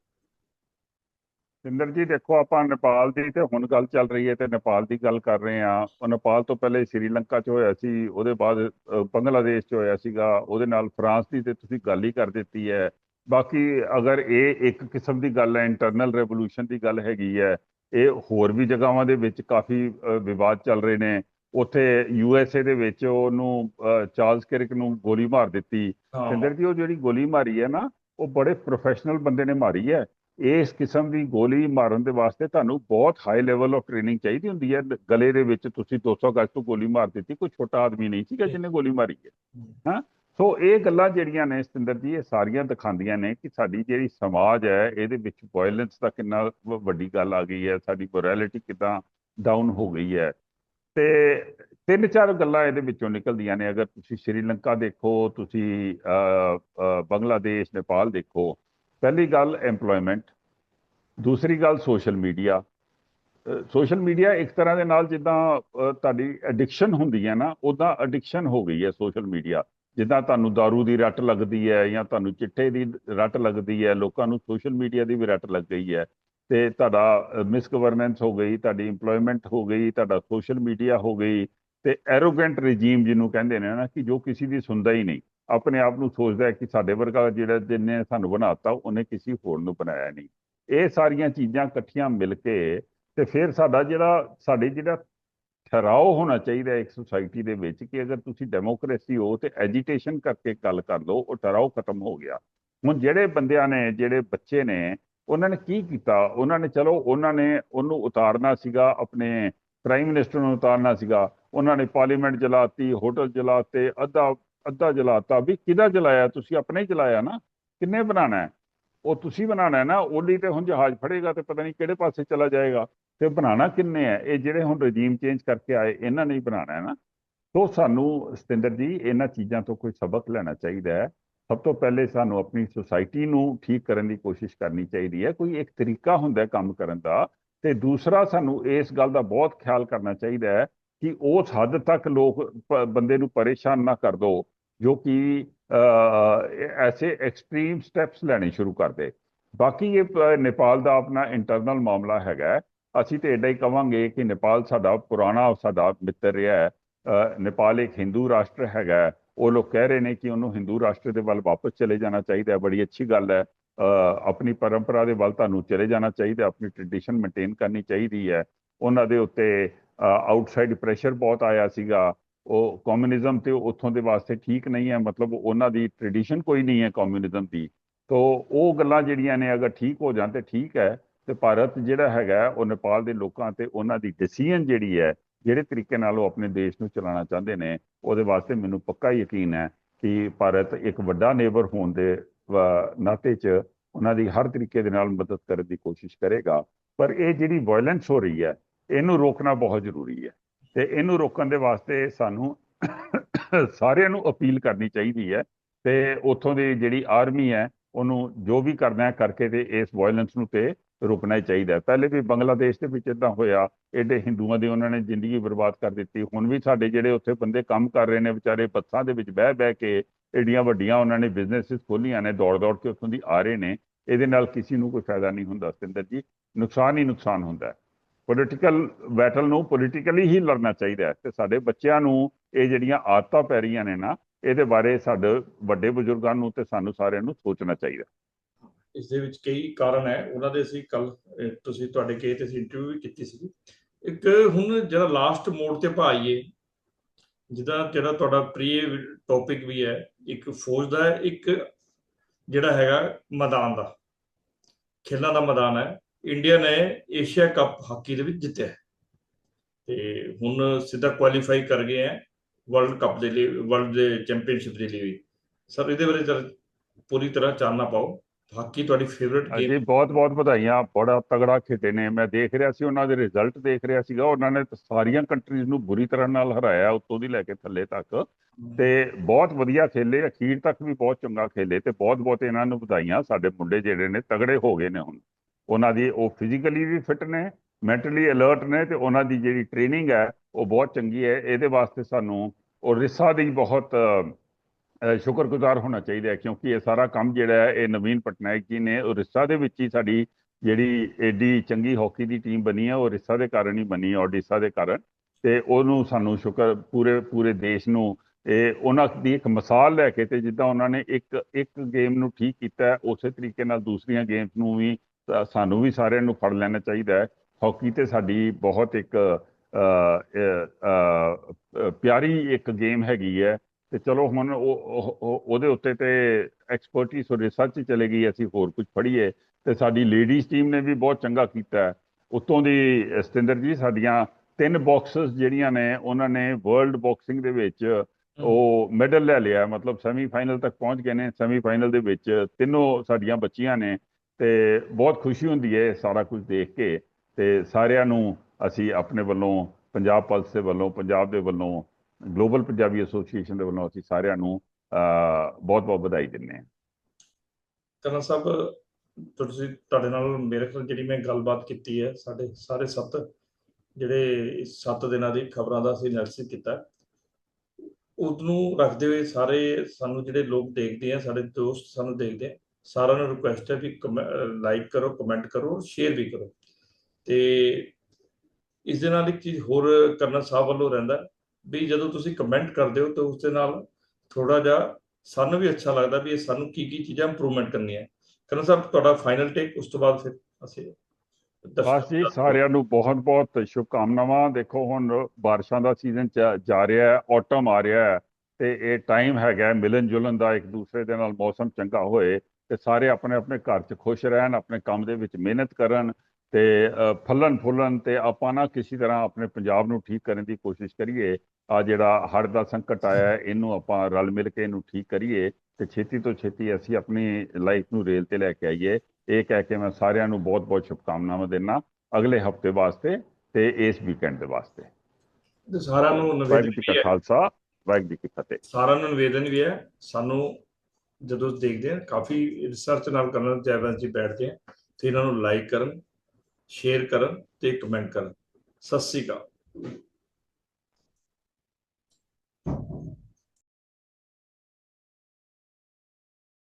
ਸਿੰਦਰ ਜੀ ਦੇਖੋ ਆਪਾਂ ਨੇਪਾਲ ਦੀ ਤੇ ਹੁਣ ਗੱਲ ਚੱਲ ਰਹੀ ਹੈ ਤੇ ਨੇਪਾਲ ਦੀ ਗੱਲ ਕਰ ਰਹੇ ਆ ਉਹ ਨੇਪਾਲ ਤੋਂ ਪਹਿਲੇ ਸ੍ਰੀਲੰਕਾ 'ਚ ਹੋਇਆ ਸੀ ਉਹਦੇ ਬਾਅਦ ਬੰਗਲਾਦੇਸ਼ 'ਚ ਹੋਇਆ ਸੀਗਾ। ਉਹਦੇ ਨਾਲ ਫਰਾਂਸ ਦੀ ਤੇ ਤੁਸੀਂ ਗੱਲ ਹੀ ਕਰ ਦਿੱਤੀ ਹੈ। ਬਾਕੀ ਅਗਰ ਇਹ ਇੱਕ ਕਿਸਮ ਦੀ ਗੱਲ ਹੈ ਇੰਟਰਨਲ ਰੈਵੋਲੂਸ਼ਨ ਦੀ ਗੱਲ ਹੈਗੀ ਹੈ ਇਹ ਹੋਰ ਵੀ ਜਗ੍ਹਾਵਾਂ ਦੇ ਵਿੱਚ ਕਾਫੀ ਵਿਵਾਦ ਚੱਲ ਰਹੇ ਨੇ। ਉੱਥੇ ਯੂ ਐਸ ਏ ਦੇ ਵਿੱਚ ਉਹਨੂੰ ਚਾਰਲਸ ਕਿਰਕ ਨੂੰ ਗੋਲੀ ਮਾਰ ਦਿੱਤੀ। ਸਿੰਦਰ ਜੀ ਉਹ ਜਿਹੜੀ ਗੋਲੀ ਮਾਰੀ ਹੈ ਨਾ ਉਹ ਬੜੇ ਪ੍ਰੋਫੈਸ਼ਨਲ ਬੰਦੇ ਨੇ ਮਾਰੀ ਹੈ। ਇਸ ਕਿਸਮ ਦੀ ਗੋਲੀ ਮਾਰਨ ਦੇ ਵਾਸਤੇ ਤੁਹਾਨੂੰ ਬਹੁਤ ਹਾਈ ਲੈਵਲ ਆਫ ਟ੍ਰੇਨਿੰਗ ਚਾਹੀਦੀ ਹੁੰਦੀ ਹੈ। ਗਲੇ ਦੇ ਵਿੱਚ ਤੁਸੀਂ 200 ਗਜ਼ ਤੋਂ ਗੋਲੀ ਮਾਰ ਦਿੱਤੀ ਕੋਈ ਛੋਟਾ ਆਦਮੀ ਨਹੀਂ ਸੀਗਾ ਜਿਹਨੇ ਗੋਲੀ ਮਾਰੀ ਹੈ। ਹਾਂ। ਸੋ ਇਹ ਗੱਲਾਂ ਜਿਹੜੀਆਂ ਨੇ ਸਤਿੰਦਰ ਜੀ ਇਹ ਸਾਰੀਆਂ ਦਿਖਾਉਂਦੀਆਂ ਨੇ ਕਿ ਸਾਡੀ ਜਿਹੜੀ ਸਮਾਜ ਹੈ ਇਹਦੇ ਵਿੱਚ ਵਾਇਲੈਂਸ ਦਾ ਕਿੰਨਾ ਵੱਡੀ ਗੱਲ ਆ ਗਈ ਹੈ। ਸਾਡੀ ਮੋਰੈਲਿਟੀ ਕਿਦਾਂ ਡਾਊਨ ਹੋ ਗਈ ਹੈ। ਤੇ ਤਿੰਨ ਚਾਰ ਗੱਲਾਂ ਇਹਦੇ ਵਿੱਚੋਂ ਨਿਕਲਦੀਆਂ ਨੇ। ਅਗਰ ਤੁਸੀਂ ਸ਼੍ਰੀਲੰਕਾ ਦੇਖੋ ਤੁਸੀਂ ਬੰਗਲਾਦੇਸ਼ ਨੇਪਾਲ ਦੇਖੋ ਪਹਿਲੀ ਗੱਲ EMPLOYMENT, ਦੂਸਰੀ ਗੱਲ ਸੋਸ਼ਲ ਮੀਡੀਆ ਸੋਸ਼ਲ ਮੀਡੀਆ ਇੱਕ ਤਰ੍ਹਾਂ ਦੇ ਨਾਲ ਜਿੱਦਾਂ ਤੁਹਾਡੀ ਐਡਿਕਸ਼ਨ ਹੁੰਦੀ ਹੈ ਨਾ ਉਦਾਂ ਐਡਿਕਸ਼ਨ ਹੋ ਗਈ ਹੈ ਸੋਸ਼ਲ ਮੀਡੀਆ ਜਿੱਦਾਂ ਤੁਹਾਨੂੰ दारू ਦੀ ਰੱਟ ਲੱਗਦੀ ਹੈ ਜਾਂ ਤੁਹਾਨੂੰ ਚਿੱਟੇ ਦੀ ਰੱਟ ਲੱਗਦੀ ਹੈ, ਲੋਕਾਂ ਨੂੰ ਸੋਸ਼ਲ ਮੀਡੀਆ ਦੀ ਵੀ ਰੱਟ ਲੱਗ ਗਈ ਹੈ। ਤੇ ਤੁਹਾਡਾ ਮਿਸਗਵਰਨੈਂਸ ਹੋ ਗਈ, ਤੁਹਾਡੀ EMPLOYMENT ਹੋ ਗਈ, ਤੁਹਾਡਾ ਸੋਸ਼ਲ ਮੀਡੀਆ ਹੋ ਗਈ। ਤੇ ਐਰੋਗੈਂਟ ਰਜੀਮ ਜਿਹਨੂੰ ਕਹਿੰਦੇ ਨੇ ਨਾ, ਕਿ ਜੋ ਕਿਸੇ ਦੀ ਸੁਣਦਾ ਹੀ ਨਹੀਂ। ਆਪਣੇ ਆਪ ਨੂੰ ਸੋਚਦਾ ਹੈ ਕਿ ਸਾਡੇ ਵਰਗਾ ਜਿਹੜਾ ਜਿਹਨੇ ਸਾਨੂੰ ਬਣਾਤਾ, ਉਹਨੇ ਕਿਸੇ ਹੋਰ ਨੂੰ ਬਣਾਇਆ ਨਹੀਂ। ਇਹ ਸਾਰੀਆਂ ਚੀਜ਼ਾਂ ਇਕੱਠੀਆਂ ਮਿਲ ਕੇ ਤੇ ਫਿਰ ਸਾਡਾ ਜਿਹੜਾ, ਸਾਡੇ ਜਿਹੜਾ ਠਹਿਰਾਓ ਹੋਣਾ ਚਾਹੀਦਾ ਇੱਕ ਸੁਸਾਇਟੀ ਦੇ ਵਿੱਚ ਕਿ ਅਗਰ ਤੁਸੀਂ ਡੈਮੋਕ੍ਰੇਸੀ ਹੋ ਤੇ ਐਜੀਟੇਸ਼ਨ ਕਰਕੇ ਗੱਲ ਕਰ ਲਓ, ਉਹ ਠਹਿਰਾਓ ਖਤਮ ਹੋ ਗਿਆ। ਹੁਣ ਜਿਹੜੇ ਬੰਦਿਆਂ ਨੇ, ਜਿਹੜੇ ਬੱਚੇ ਨੇ, ਉਹਨਾਂ ਨੇ ਕੀ ਕੀਤਾ? ਉਹਨਾਂ ਨੇ ਚਲੋ, ਉਹਨਾਂ ਨੇ ਉਹਨੂੰ ਉਤਾਰਨਾ ਸੀਗਾ, ਆਪਣੇ ਪ੍ਰਾਈਮ ਮਿਨਿਸਟਰ ਨੂੰ ਉਤਾਰਨਾ ਸੀਗਾ। ਉਹਨਾਂ ਨੇ ਪਾਰਲੀਮੈਂਟ ਜਲਾਤੀ ਹੋਟਲ ਜਲਾਤੇ ਅੱਧਾ ਅੱਧਾ ਜਲਾਤਾ। ਵੀ ਕਿਹਦਾ ਜਲਾਇਆ? ਤੁਸੀਂ ਆਪਣੇ ਜਲਾਇਆ ਨਾ। ਕਿੰਨੇ ਬਣਾਣਾ ਉਹ ਤੁਸੀਂ ਬਣਾਣਾ ਨਾ। ਉਹਦੀ ਤੇ ਹੁਣ ਜਹਾਜ਼ ਫੜੇਗਾ ਤੇ ਪਤਾ ਨਹੀਂ ਕਿਹੜੇ ਪਾਸੇ ਚਲਾ ਜਾਏਗਾ। ਤੇ ਬਣਾਣਾ ਕਿੰਨੇ ਹੈ? ਇਹ ਜਿਹੜੇ ਹੁਣ ਰਜੀਮ ਚੇਂਜ ਕਰਕੇ ਆਏ, ਇਹਨਾਂ ਨੇ ਹੀ ਬਣਾਣਾ ਹੈ ਨਾ। ਤੋਂ ਸਾਨੂੰ ਸਤਿੰਦਰ ਜੀ, ਇਹਨਾਂ ਚੀਜ਼ਾਂ ਤੋਂ ਕੋਈ ਸਬਕ ਲੈਣਾ ਚਾਹੀਦਾ ਹੈ। ਸਭ ਤੋਂ ਪਹਿਲੇ ਸਾਨੂੰ ਆਪਣੀ ਸੁਸਾਇਟੀ ਨੂੰ ਠੀਕ ਕਰਨ ਦੀ ਕੋਸ਼ਿਸ਼ ਕਰਨੀ ਚਾਹੀਦੀ ਹੈ। ਕੋਈ ਇੱਕ ਤਰੀਕਾ ਹੁੰਦਾ ਕੰਮ ਕਰਨ ਦਾ। ਤੇ ਦੂਸਰਾ ਸਾਨੂੰ ਇਸ ਗੱਲ ਦਾ ਬਹੁਤ ਖਿਆਲ ਕਰਨਾ ਚਾਹੀਦਾ ਹੈ ਕਿ ਉਸ ਹੱਦ ਤੱਕ ਲੋਕ ਬੰਦੇ ਨੂੰ ਪਰੇਸ਼ਾਨ ਨਾ ਕਰ ਦੋ, ਜੋ ਕਿ ਐਸੇ ਐਕਸਟ੍ਰੀਮ ਸਟੈਪਸ ਲੈਣੇ ਸ਼ੁਰੂ ਕਰ ਦੇ। ਬਾਕੀ ਇਹ ਨੇਪਾਲ ਦਾ ਆਪਣਾ ਇੰਟਰਨਲ ਮਾਮਲਾ ਹੈਗਾ ਅਸੀਂ ਤੇ ਐਡਾ ਹੀ ਕਵਾਂਗੇ ਕਿ ਨੇਪਾਲ ਸਾਡਾ ਪੁਰਾਣਾ, ਸਾਡਾ ਮਿੱਤਰ ਰਿਹਾ ਹੈ। ਨੇਪਾਲ ਇੱਕ ਹਿੰਦੂ ਰਾਸ਼ਟਰ ਹੈਗਾ ਉਹ ਲੋਕ ਕਹਿ ਰਹੇ ਨੇ ਕਿ ਉਹਨੂੰ ਹਿੰਦੂ ਰਾਸ਼ਟਰ ਦੇ ਵੱਲ ਵਾਪਸ ਚਲੇ ਜਾਣਾ ਚਾਹੀਦਾ ਹੈ। ਬੜੀ ਅੱਛੀ ਗੱਲ ਹੈ। ਆਪਣੀ ਪਰੰਪਰਾ ਦੇ ਵੱਲ ਤੁਹਾਨੂੰ ਚਲੇ ਜਾਣਾ ਚਾਹੀਦਾ ਆਪਣੀ ਟ੍ਰੈਡੀਸ਼ਨ ਮੇਨਟੇਨ ਕਰਨੀ ਚਾਹੀਦੀ ਹੈ। ਉਹਨਾਂ ਦੇ ਉੱਤੇ ਆਊਟਸਾਈਡ ਪ੍ਰੈਸ਼ਰ ਬਹੁਤ ਆਇਆ ਸੀਗਾ। ਉਹ ਕਮਿਊਨਿਜ਼ਮ ਤੇ ਉੱਥੋਂ ਦੇ ਵਾਸਤੇ ਠੀਕ ਨਹੀਂ ਹੈ, ਮਤਲਬ ਉਹਨਾਂ ਦੀ ਟ੍ਰੈਡੀਸ਼ਨ ਕੋਈ ਨਹੀਂ ਹੈ ਕਮਿਊਨਿਜ਼ਮ ਦੀ। ਤੋ ਉਹ ਗੱਲਾਂ ਜਿਹੜੀਆਂ ਨੇ ਅਗਰ ਠੀਕ ਹੋ ਜਾਣ ਤੇ ਠੀਕ ਹੈ, ਤੇ ਭਾਰਤ ਜਿਹੜਾ ਹੈਗਾ, ਉਹ ਨੇਪਾਲ ਦੇ ਲੋਕਾਂ ਤੇ ਉਹਨਾਂ ਦੀ ਡਿਸੀਜਨ ਜਿਹੜੀ ਹੈ, ਜਿਹੜੇ ਤਰੀਕੇ ਨਾਲ ਉਹ ਆਪਣੇ ਦੇਸ਼ ਨੂੰ ਚਲਾਉਣਾ ਚਾਹੁੰਦੇ ਨੇ, ਉਹਦੇ ਵਾਸਤੇ ਮੈਨੂੰ ਪੱਕਾ ਯਕੀਨ ਹੈ ਕਿ ਭਾਰਤ ਇੱਕ ਵੱਡਾ ਨੇਬਰ ਹੋਣ ਦੇ ਨਾਤੇ 'ਚ ਉਹਨਾਂ ਦੀ ਹਰ ਤਰੀਕੇ ਦੇ ਨਾਲ ਮਦਦ ਕਰਨ ਦੀ ਕੋਸ਼ਿਸ਼ ਕਰੇਗਾ। ਪਰ ਇਹ ਜਿਹੜੀ ਵਾਇਲੈਂਸ ਹੋ ਰਹੀ ਹੈ ਇਹਨੂੰ ਰੋਕਣਾ ਬਹੁਤ ਜ਼ਰੂਰੀ ਹੈ ਤੇ ਇਹਨੂੰ ਰੋਕਣ ਦੇ ਵਾਸਤੇ ਸਾਨੂੰ ਸਾਰਿਆਂ ਨੂੰ ਅਪੀਲ ਕਰਨੀ ਚਾਹੀਦੀ ਹੈ ਤੇ ਉੱਥੋਂ ਦੀ ਜਿਹੜੀ ਆਰਮੀ ਹੈ ਉਹਨੂੰ ਜੋ ਵੀ ਕਰਨਾ ਹੈ ਕਰਕੇ ਤੇ ਇਸ ਵਾਇਲੈਂਸ ਨੂੰ ਤੇ ਰੁਕਣਾ ਚਾਹੀਦਾ ਪਹਿਲੇ ਵੀ ਬੰਗਲਾਦੇਸ਼ ਦੇ ਵਿੱਚ ਇਦਾਂ ਹੋਇਆ ਐਡੇ ਹਿੰਦੂਆਂ ਦੀ ਉਹਨਾਂ ਨੇ ਜ਼ਿੰਦਗੀ ਬਰਬਾਦ ਕਰ ਦਿੱਤੀ, ਹੁਣ ਵੀ ਸਾਡੇ ਜਿਹੜੇ ਉੱਥੇ ਬੰਦੇ ਕੰਮ ਕਰ ਰਹੇ ਨੇ ਵਿਚਾਰੇ ਬੱਸਾਂ ਦੇ ਵਿੱਚ ਬਹਿ ਬਹਿ ਕੇ ਐਡੀਆਂ ਵੱਡੀਆਂ ਉਹਨਾਂ ਨੇ ਬਿਜ਼ਨੈਸਿਸ ਖੋਲੀਆਂ ਨੇ, ਦੌੜ ਦੌੜ ਕੇ ਉੱਥੋਂ ਦੀ ਆ ਰਹੇ ਨੇ, ਇਹਦੇ ਨਾਲ ਕਿਸੇ ਨੂੰ ਕੋਈ ਫਾਇਦਾ ਨਹੀਂ ਹੁੰਦਾ ਸਤਿੰਦਰ ਜੀ, ਨੁਕਸਾਨ ਹੀ ਨੁਕਸਾਨ ਹੁੰਦਾ ਪੋਲੀਟੀਕਲ ਬੈਟਲ ਨੂੰ ਪੋਲੀਟੀਕਲੀ ਹੀ ਲੜਨਾ ਚਾਹੀਦਾ ਹੈ। ਤੇ ਸਾਡੇ ਬੱਚਿਆਂ ਨੂੰ ਇਹ ਜਿਹੜੀਆਂ ਆਦਤਾਂ ਪੈ ਰਹੀਆਂ ਨੇ ਨਾ, ਇਹਦੇ ਬਾਰੇ ਸਾਡੇ ਵੱਡੇ ਬਜ਼ੁਰਗਾਂ ਨੂੰ ਤੇ ਸਾਨੂੰ ਸਾਰਿਆਂ ਨੂੰ ਸੋਚਣਾ ਚਾਹੀਦਾ। ਇਸ ਦੇ ਵਿੱਚ ਕਈ ਕਾਰਨ ਹੈ। ਉਹਨਾਂ ਦੇ ਅਸੀਂ ਕੱਲ ਤੁਸੀਂ ਤੁਹਾਡੇ ਕਹੇ ਤੇ ਅਸੀਂ ਇੰਟਰਵਿਊ ਵੀ ਕੀਤੀ ਸੀ ਇੱਕ ਹੁਣ ਜਿਹੜਾ ਲਾਸਟ ਮੋੜ ਤੇ ਭਾਈਏ ਜਿਹਦਾ ਜਿਹੜਾ ਤੁਹਾਡਾ ਪ੍ਰੀਏ ਟੌਪਿਕ ਵੀ ਹੈ, ਇੱਕ ਫੌਜ ਦਾ ਇੱਕ ਜਿਹੜਾ ਹੈਗਾ ਮੈਦਾਨ ਦਾ। ਖੇਲਾਂ ਦਾ ਮੈਦਾਨ ਹੈ। ਇੰਡੀਆ ਨੇ ਏਸ਼ੀਆ ਕੱਪ ਹਾਕੀ ਦੇ ਵਿੱਚ ਜਿੱਤਿਆ ਤੇ ਹੁਣ ਸਿੱਧਾ ਕੁਆਲੀਫਾਈ ਕਰ ਗਏ ਹੈ ਵਰਲਡ ਕੱਪ ਦੇ ਲਈ ਵਰਲਡ ਦੇ ਚੈਂਪੀਅਨਸ਼ਿਪ ਦੇ ਲਈ ਸਰ ਇਹਦੇ ਬਾਰੇ ਜਰਾ ਪੂਰੀ ਤਰ੍ਹਾਂ ਚਾਨਣਾ ਪਾਓ। ਹਾਕੀ ਤੁਹਾਡੀ ਫੇਵਰਿਟ ਜੀ ਬਹੁਤ ਬਹੁਤ ਵਧਾਈਆਂ। ਬੜਾ ਤਗੜਾ ਖੇਡੇ ਨੇ। ਮੈਂ ਦੇਖ ਰਿਹਾ ਸੀ ਉਹਨਾਂ ਦੇ ਰਿਜ਼ਲਟ ਦੇਖ ਰਿਹਾ ਸੀਗਾ। ਉਹਨਾਂ ਨੇ ਸਾਰੀਆਂ ਕੰਟਰੀਜ਼ ਨੂੰ ਬੁਰੀ ਤਰ੍ਹਾਂ ਨਾਲ ਹਰਾਇਆ ਉੱਤੋਂ ਦੀ ਲੈ ਕੇ ਥੱਲੇ ਤੱਕ। ਤੇ ਬਹੁਤ ਵਧੀਆ ਖੇਲੇ। ਅਖੀਰ ਤੱਕ ਵੀ ਬਹੁਤ ਚੰਗਾ ਖੇਲੇ ਤੇ ਬਹੁਤ ਬਹੁਤ ਇਹਨਾਂ ਨੂੰ ਵਧਾਈਆਂ। ਸਾਡੇ ਮੁੰਡੇ ਜਿਹੜੇ ਨੇ ਤਗੜੇ ਹੋ ਗਏ ਨੇ ਹੁਣ। ਉਹਨਾਂ ਦੀ ਉਹ ਫਿਜ਼ੀਕਲੀ ਵੀ ਫਿਟ ਨੇ ਮੈਂਟਲੀ ਅਲਰਟ ਨੇ ਤੇ ਉਹਨਾਂ ਦੀ ਜਿਹੜੀ ਟ੍ਰੇਨਿੰਗ ਹੈ ਉਹ ਬਹੁਤ ਚੰਗੀ ਹੈ। ਇਹਦੇ ਵਾਸਤੇ ਸਾਨੂੰ ਉਹ ਰਿਸਾ ਦੀ ਬਹੁਤ ਸ਼ੁਕਰਗੁਜ਼ਾਰ ਹੋਣਾ ਚਾਹੀਦਾ ਹੈ ਕਿਉਂਕਿ ਇਹ ਸਾਰਾ ਕੰਮ ਜਿਹੜਾ ਹੈ ਇਹ ਨਵੀਨ ਪਟਨਾਇਕ ਜੀ ਨੇ ਉਹ ਰਿਸਾ ਦੇ ਵਿੱਚ ਹੀ ਸਾਡੀ ਜਿਹੜੀ ਏਡੀ ਚੰਗੀ ਹਾਕੀ ਦੀ ਟੀਮ ਬਣੀ ਹੈ, ਉਹ ਰਿਸਾ ਦੇ ਕਾਰਨ ਹੀ ਬਣੀ ਓਡੀਸ਼ਾ ਦੇ ਕਾਰਨ। ਤੇ ਉਹਨੂੰ ਸਾਨੂੰ ਸ਼ੁਕਰ, ਪੂਰੇ ਪੂਰੇ ਦੇਸ਼ ਨੂੰ ਇਹ ਉਹਨਾਂ ਦੀ ਇੱਕ ਮਿਸਾਲ ਲੈ ਕੇ ਤੇ ਜਿੱਦਾਂ ਉਹਨਾਂ ਨੇ ਇੱਕ ਇੱਕ ਗੇਮ ਨੂੰ ਠੀਕ ਕੀਤਾ ਉਸੇ ਤਰੀਕੇ ਨਾਲ ਦੂਸਰੀਆਂ ਗੇਮਸ ਨੂੰ ਵੀ ਸਾਨੂੰ ਵੀ ਸਾਰਿਆਂ ਨੂੰ ਫੜ ਲੈਣਾ ਚਾਹੀਦਾ ਹੈ। ਹਾਕੀ ਤੇ ਸਾਡੀ ਬਹੁਤ ਇੱਕ ਪਿਆਰੀ ਇੱਕ ਗੇਮ ਹੈਗੀ ਹੈ। ਤੇ ਚਲੋ ਹੁਣ ਉਹਦੇ ਉੱਤੇ ਤੇ ਐਕਸਪਰਟਿਸ ਔਰ ਰਿਸਰਚ ਚਲੇ ਗਈ ਅਸੀਂ ਹੋਰ ਕੁਝ ਪੜ੍ਹੀਏ। ਤੇ ਸਾਡੀ ਲੇਡੀਜ਼ ਟੀਮ ਨੇ ਵੀ ਬਹੁਤ ਚੰਗਾ ਕੀਤਾ ਹੈ। ਉਤੋਂ ਦੀ ਸਤਿੰਦਰ ਜੀ, ਸਾਡੀਆਂ ਤਿੰਨ ਬਾਕਸਸ ਜਿਹੜੀਆਂ ਨੇ, ਉਹਨਾਂ ਨੇ ਵਰਲਡ ਬਾਕਸਿੰਗ ਦੇ ਵਿੱਚ ਉਹ ਮੈਡਲ ਲੈ ਲਿਆ। ਮਤਲਬ ਸੈਮੀ ਫਾਈਨਲ ਤੱਕ ਪਹੁੰਚ ਗਏ ਨੇ। ਸੈਮੀ ਫਾਈਨਲ ਦੇ ਵਿੱਚ ਤਿੰਨੋਂ ਸਾਡੀਆਂ ਬੱਚੀਆਂ ਨੇ ਤੇ ਬਹੁਤ ਖੁਸ਼ੀ ਹੁੰਦੀ ਹੈ ਸਾਰਾ ਕੁਝ ਦੇਖ ਕੇ ਤੇ ਸਾਰਿਆਂ ਨੂੰ ਅਸੀਂ ਆਪਣੇ ਵੱਲੋਂ, ਪੰਜਾਬ ਪੁਲਿਸ ਦੇ ਵੱਲੋਂ, ਪੰਜਾਬ ਦੇ ਵੱਲੋਂ ਗਲੋਬਲ ਪੰਜਾਬੀ ਐਸੋਸੀਏਸ਼ਨ ਦੇ ਵੱਲੋਂ ਅਸੀਂ ਸਾਰਿਆਂ ਨੂੰ ਬਹੁਤ ਬਹੁਤ ਵਧਾਈ ਦਿੰਦੇ ਹਾਂ। ਕਰਨਲ ਸਾਹਿਬ ਤੁਸੀਂ ਤੁਹਾਡੇ ਨਾਲ ਮੇਰੇ ਖਿਆਲ ਜਿਹੜੀ ਮੈਂ ਗੱਲਬਾਤ ਕੀਤੀ ਹੈ, ਸਾਡੇ ਸਾਰੇ ਸੱਤ ਜਿਹੜੇ ਸੱਤ ਦਿਨਾਂ ਦੀ ਖਬਰਾਂ ਦਾ ਅਸੀਂ ਐਨਾਲਿਸਿਸ ਕੀਤਾ ਉਦੋਂ ਰੱਖਦੇ ਹੋਏ ਸਾਰੇ ਸਾਨੂੰ ਜਿਹੜੇ ਲੋਕ ਦੇਖਦੇ ਆ, ਸਾਡੇ ਦੋਸਤ ਸਾਨੂੰ ਦੇਖਦੇ ਆ ਸਾਰਿਆਂ ਨੂੰ ਰਿਕੁਐਸਟ ਹੈ ਵੀ ਲਾਈਕ ਕਰੋ ਕਮੈਂਟ ਕਰੋ ਸ਼ੇਅਰ ਵੀ ਕਰੋ। ਤੇ ਇਸ ਦੇ ਨਾਲ ਇੱਕ ਚੀਜ਼ ਹੋਰ ਕਰਨਲ ਸਾਹਿਬ ਵੱਲੋਂ ਰਹਿੰਦਾ ਵੀ ਜਦੋਂ ਤੁਸੀਂ ਕਮੈਂਟ ਕਰਦੇ ਹੋ ਤਾਂ ਉਸ ਦੇ ਨਾਲ ਥੋੜਾ ਜਿਹਾ ਸਾਨੂੰ ਵੀ ਅੱਛਾ ਲੱਗਦਾ ਵੀ ਇਹ ਸਾਨੂੰ ਕੀ ਕੀ ਚੀਜ਼ਾਂ ਇੰਪਰੂਵਮੈਂਟ ਕਰਨੀਆਂ ਕਰਨ ਸਾਹਿਬ, ਤੁਹਾਡਾ ਫਾਈਨਲ ਟੇਕ ਉਸ ਤੋਂ ਬਾਅਦ ਫਿਰ ਅਸੀਂ ਬਸ ਜੀ, ਸਾਰਿਆਂ ਨੂੰ ਬਹੁਤ ਬਹੁਤ ਸ਼ੁਭਕਾਮਨਾਵਾਂ। ਦੇਖੋ, ਹੁਣ ਬਾਰਿਸ਼ਾਂ ਦਾ ਸੀਜ਼ਨ ਜਾ ਰਿਹਾ ਹੈ ਆਟਮ ਆ ਰਿਹਾ ਹੈ ਤੇ ਇਹ ਟਾਈਮ ਹੈਗਾ ਮਿਲਨ ਜੁਲਨ ਦਾ। ਇੱਕ ਦੂਸਰੇ ਦੇ ਨਾਲ ਮੌਸਮ ਚੰਗਾ ਹੋਏ ਤੇ ਸਾਰੇ ਆਪਣੇ ਆਪਣੇ ਘਰ 'ਚ ਖੁਸ਼ ਰਹਿਣ ਆਪਣੇ ਕੰਮ ਦੇ ਵਿੱਚ ਮਿਹਨਤ ਕਰਨ ਤੇ ਫੁੱਲਣ ਫੁੱਲਣ ਤੇ ਆਪਾਂ ਨਾ ਕਿਸੇ ਤਰ੍ਹਾਂ ਆਪਣੇ ਪੰਜਾਬ ਨੂੰ ਠੀਕ ਕਰਨ ਦੀ ਕੋਸ਼ਿਸ਼ ਕਰੀਏ। ਆ ਜਿਹੜਾ ਹੜ੍ਹ ਦਾ ਸੰਕਟ ਆਇਆ ਇਹਨੂੰ ਆਪਾਂ ਰਲ ਮਿਲ ਕੇ ਇਹਨੂੰ ਠੀਕ ਕਰੀਏ ਤੇ ਛੇਤੀ ਤੋਂ ਛੇਤੀ ਅਸੀਂ ਆਪਣੀ ਲਾਈਫ ਨੂੰ ਰੇਲ ਤੇ ਲੈ ਕੇ ਆਈਏ। ਇਹ ਕਹਿ ਕੇ ਮੈਂ ਸਾਰਿਆਂ ਨੂੰ ਬਹੁਤ ਬਹੁਤ ਸ਼ੁਭਕਾਮਨਾਵਾਂ ਦੇਣਾ ਅਗਲੇ ਹਫ਼ਤੇ ਵਾਸਤੇ ਤੇ ਇਸ ਵੀਕਐਂਡ ਦੇ ਵਾਸਤੇ। ਸਾਰਿਆਂ ਨੂੰ ਨਿਵੇਦਨ ਵੀ ਹੈ। ਖਾਲਸਾ ਵਾਹਿਗੁਰੂ ਜੀ ਕੀ ਫਤਿਹ। ਸਾਰਿਆਂ ਨੂੰ ਨਿਵੇਦਨ ਵੀ ਹੈ। ਸਾਨੂੰ ਜਦੋਂ ਦੇਖਦੇ ਆ ਕਾਫੀ ਰਿਸਰਚ ਨਾਲ ਕਰਨ ਜੈਵੰਸ ਜੀ ਬੈਠਦੇ ਆ ਤੇ ਇਹਨਾਂ ਨੂੰ ਲਾਈਕ ਕਰਨ ਸ਼ੇਅਰ ਕਰਨ ਤੇ ਕਮੈਂਟ ਕਰਨ। ਸਤਿ ਸ੍ਰੀ ਅਕਾਲ।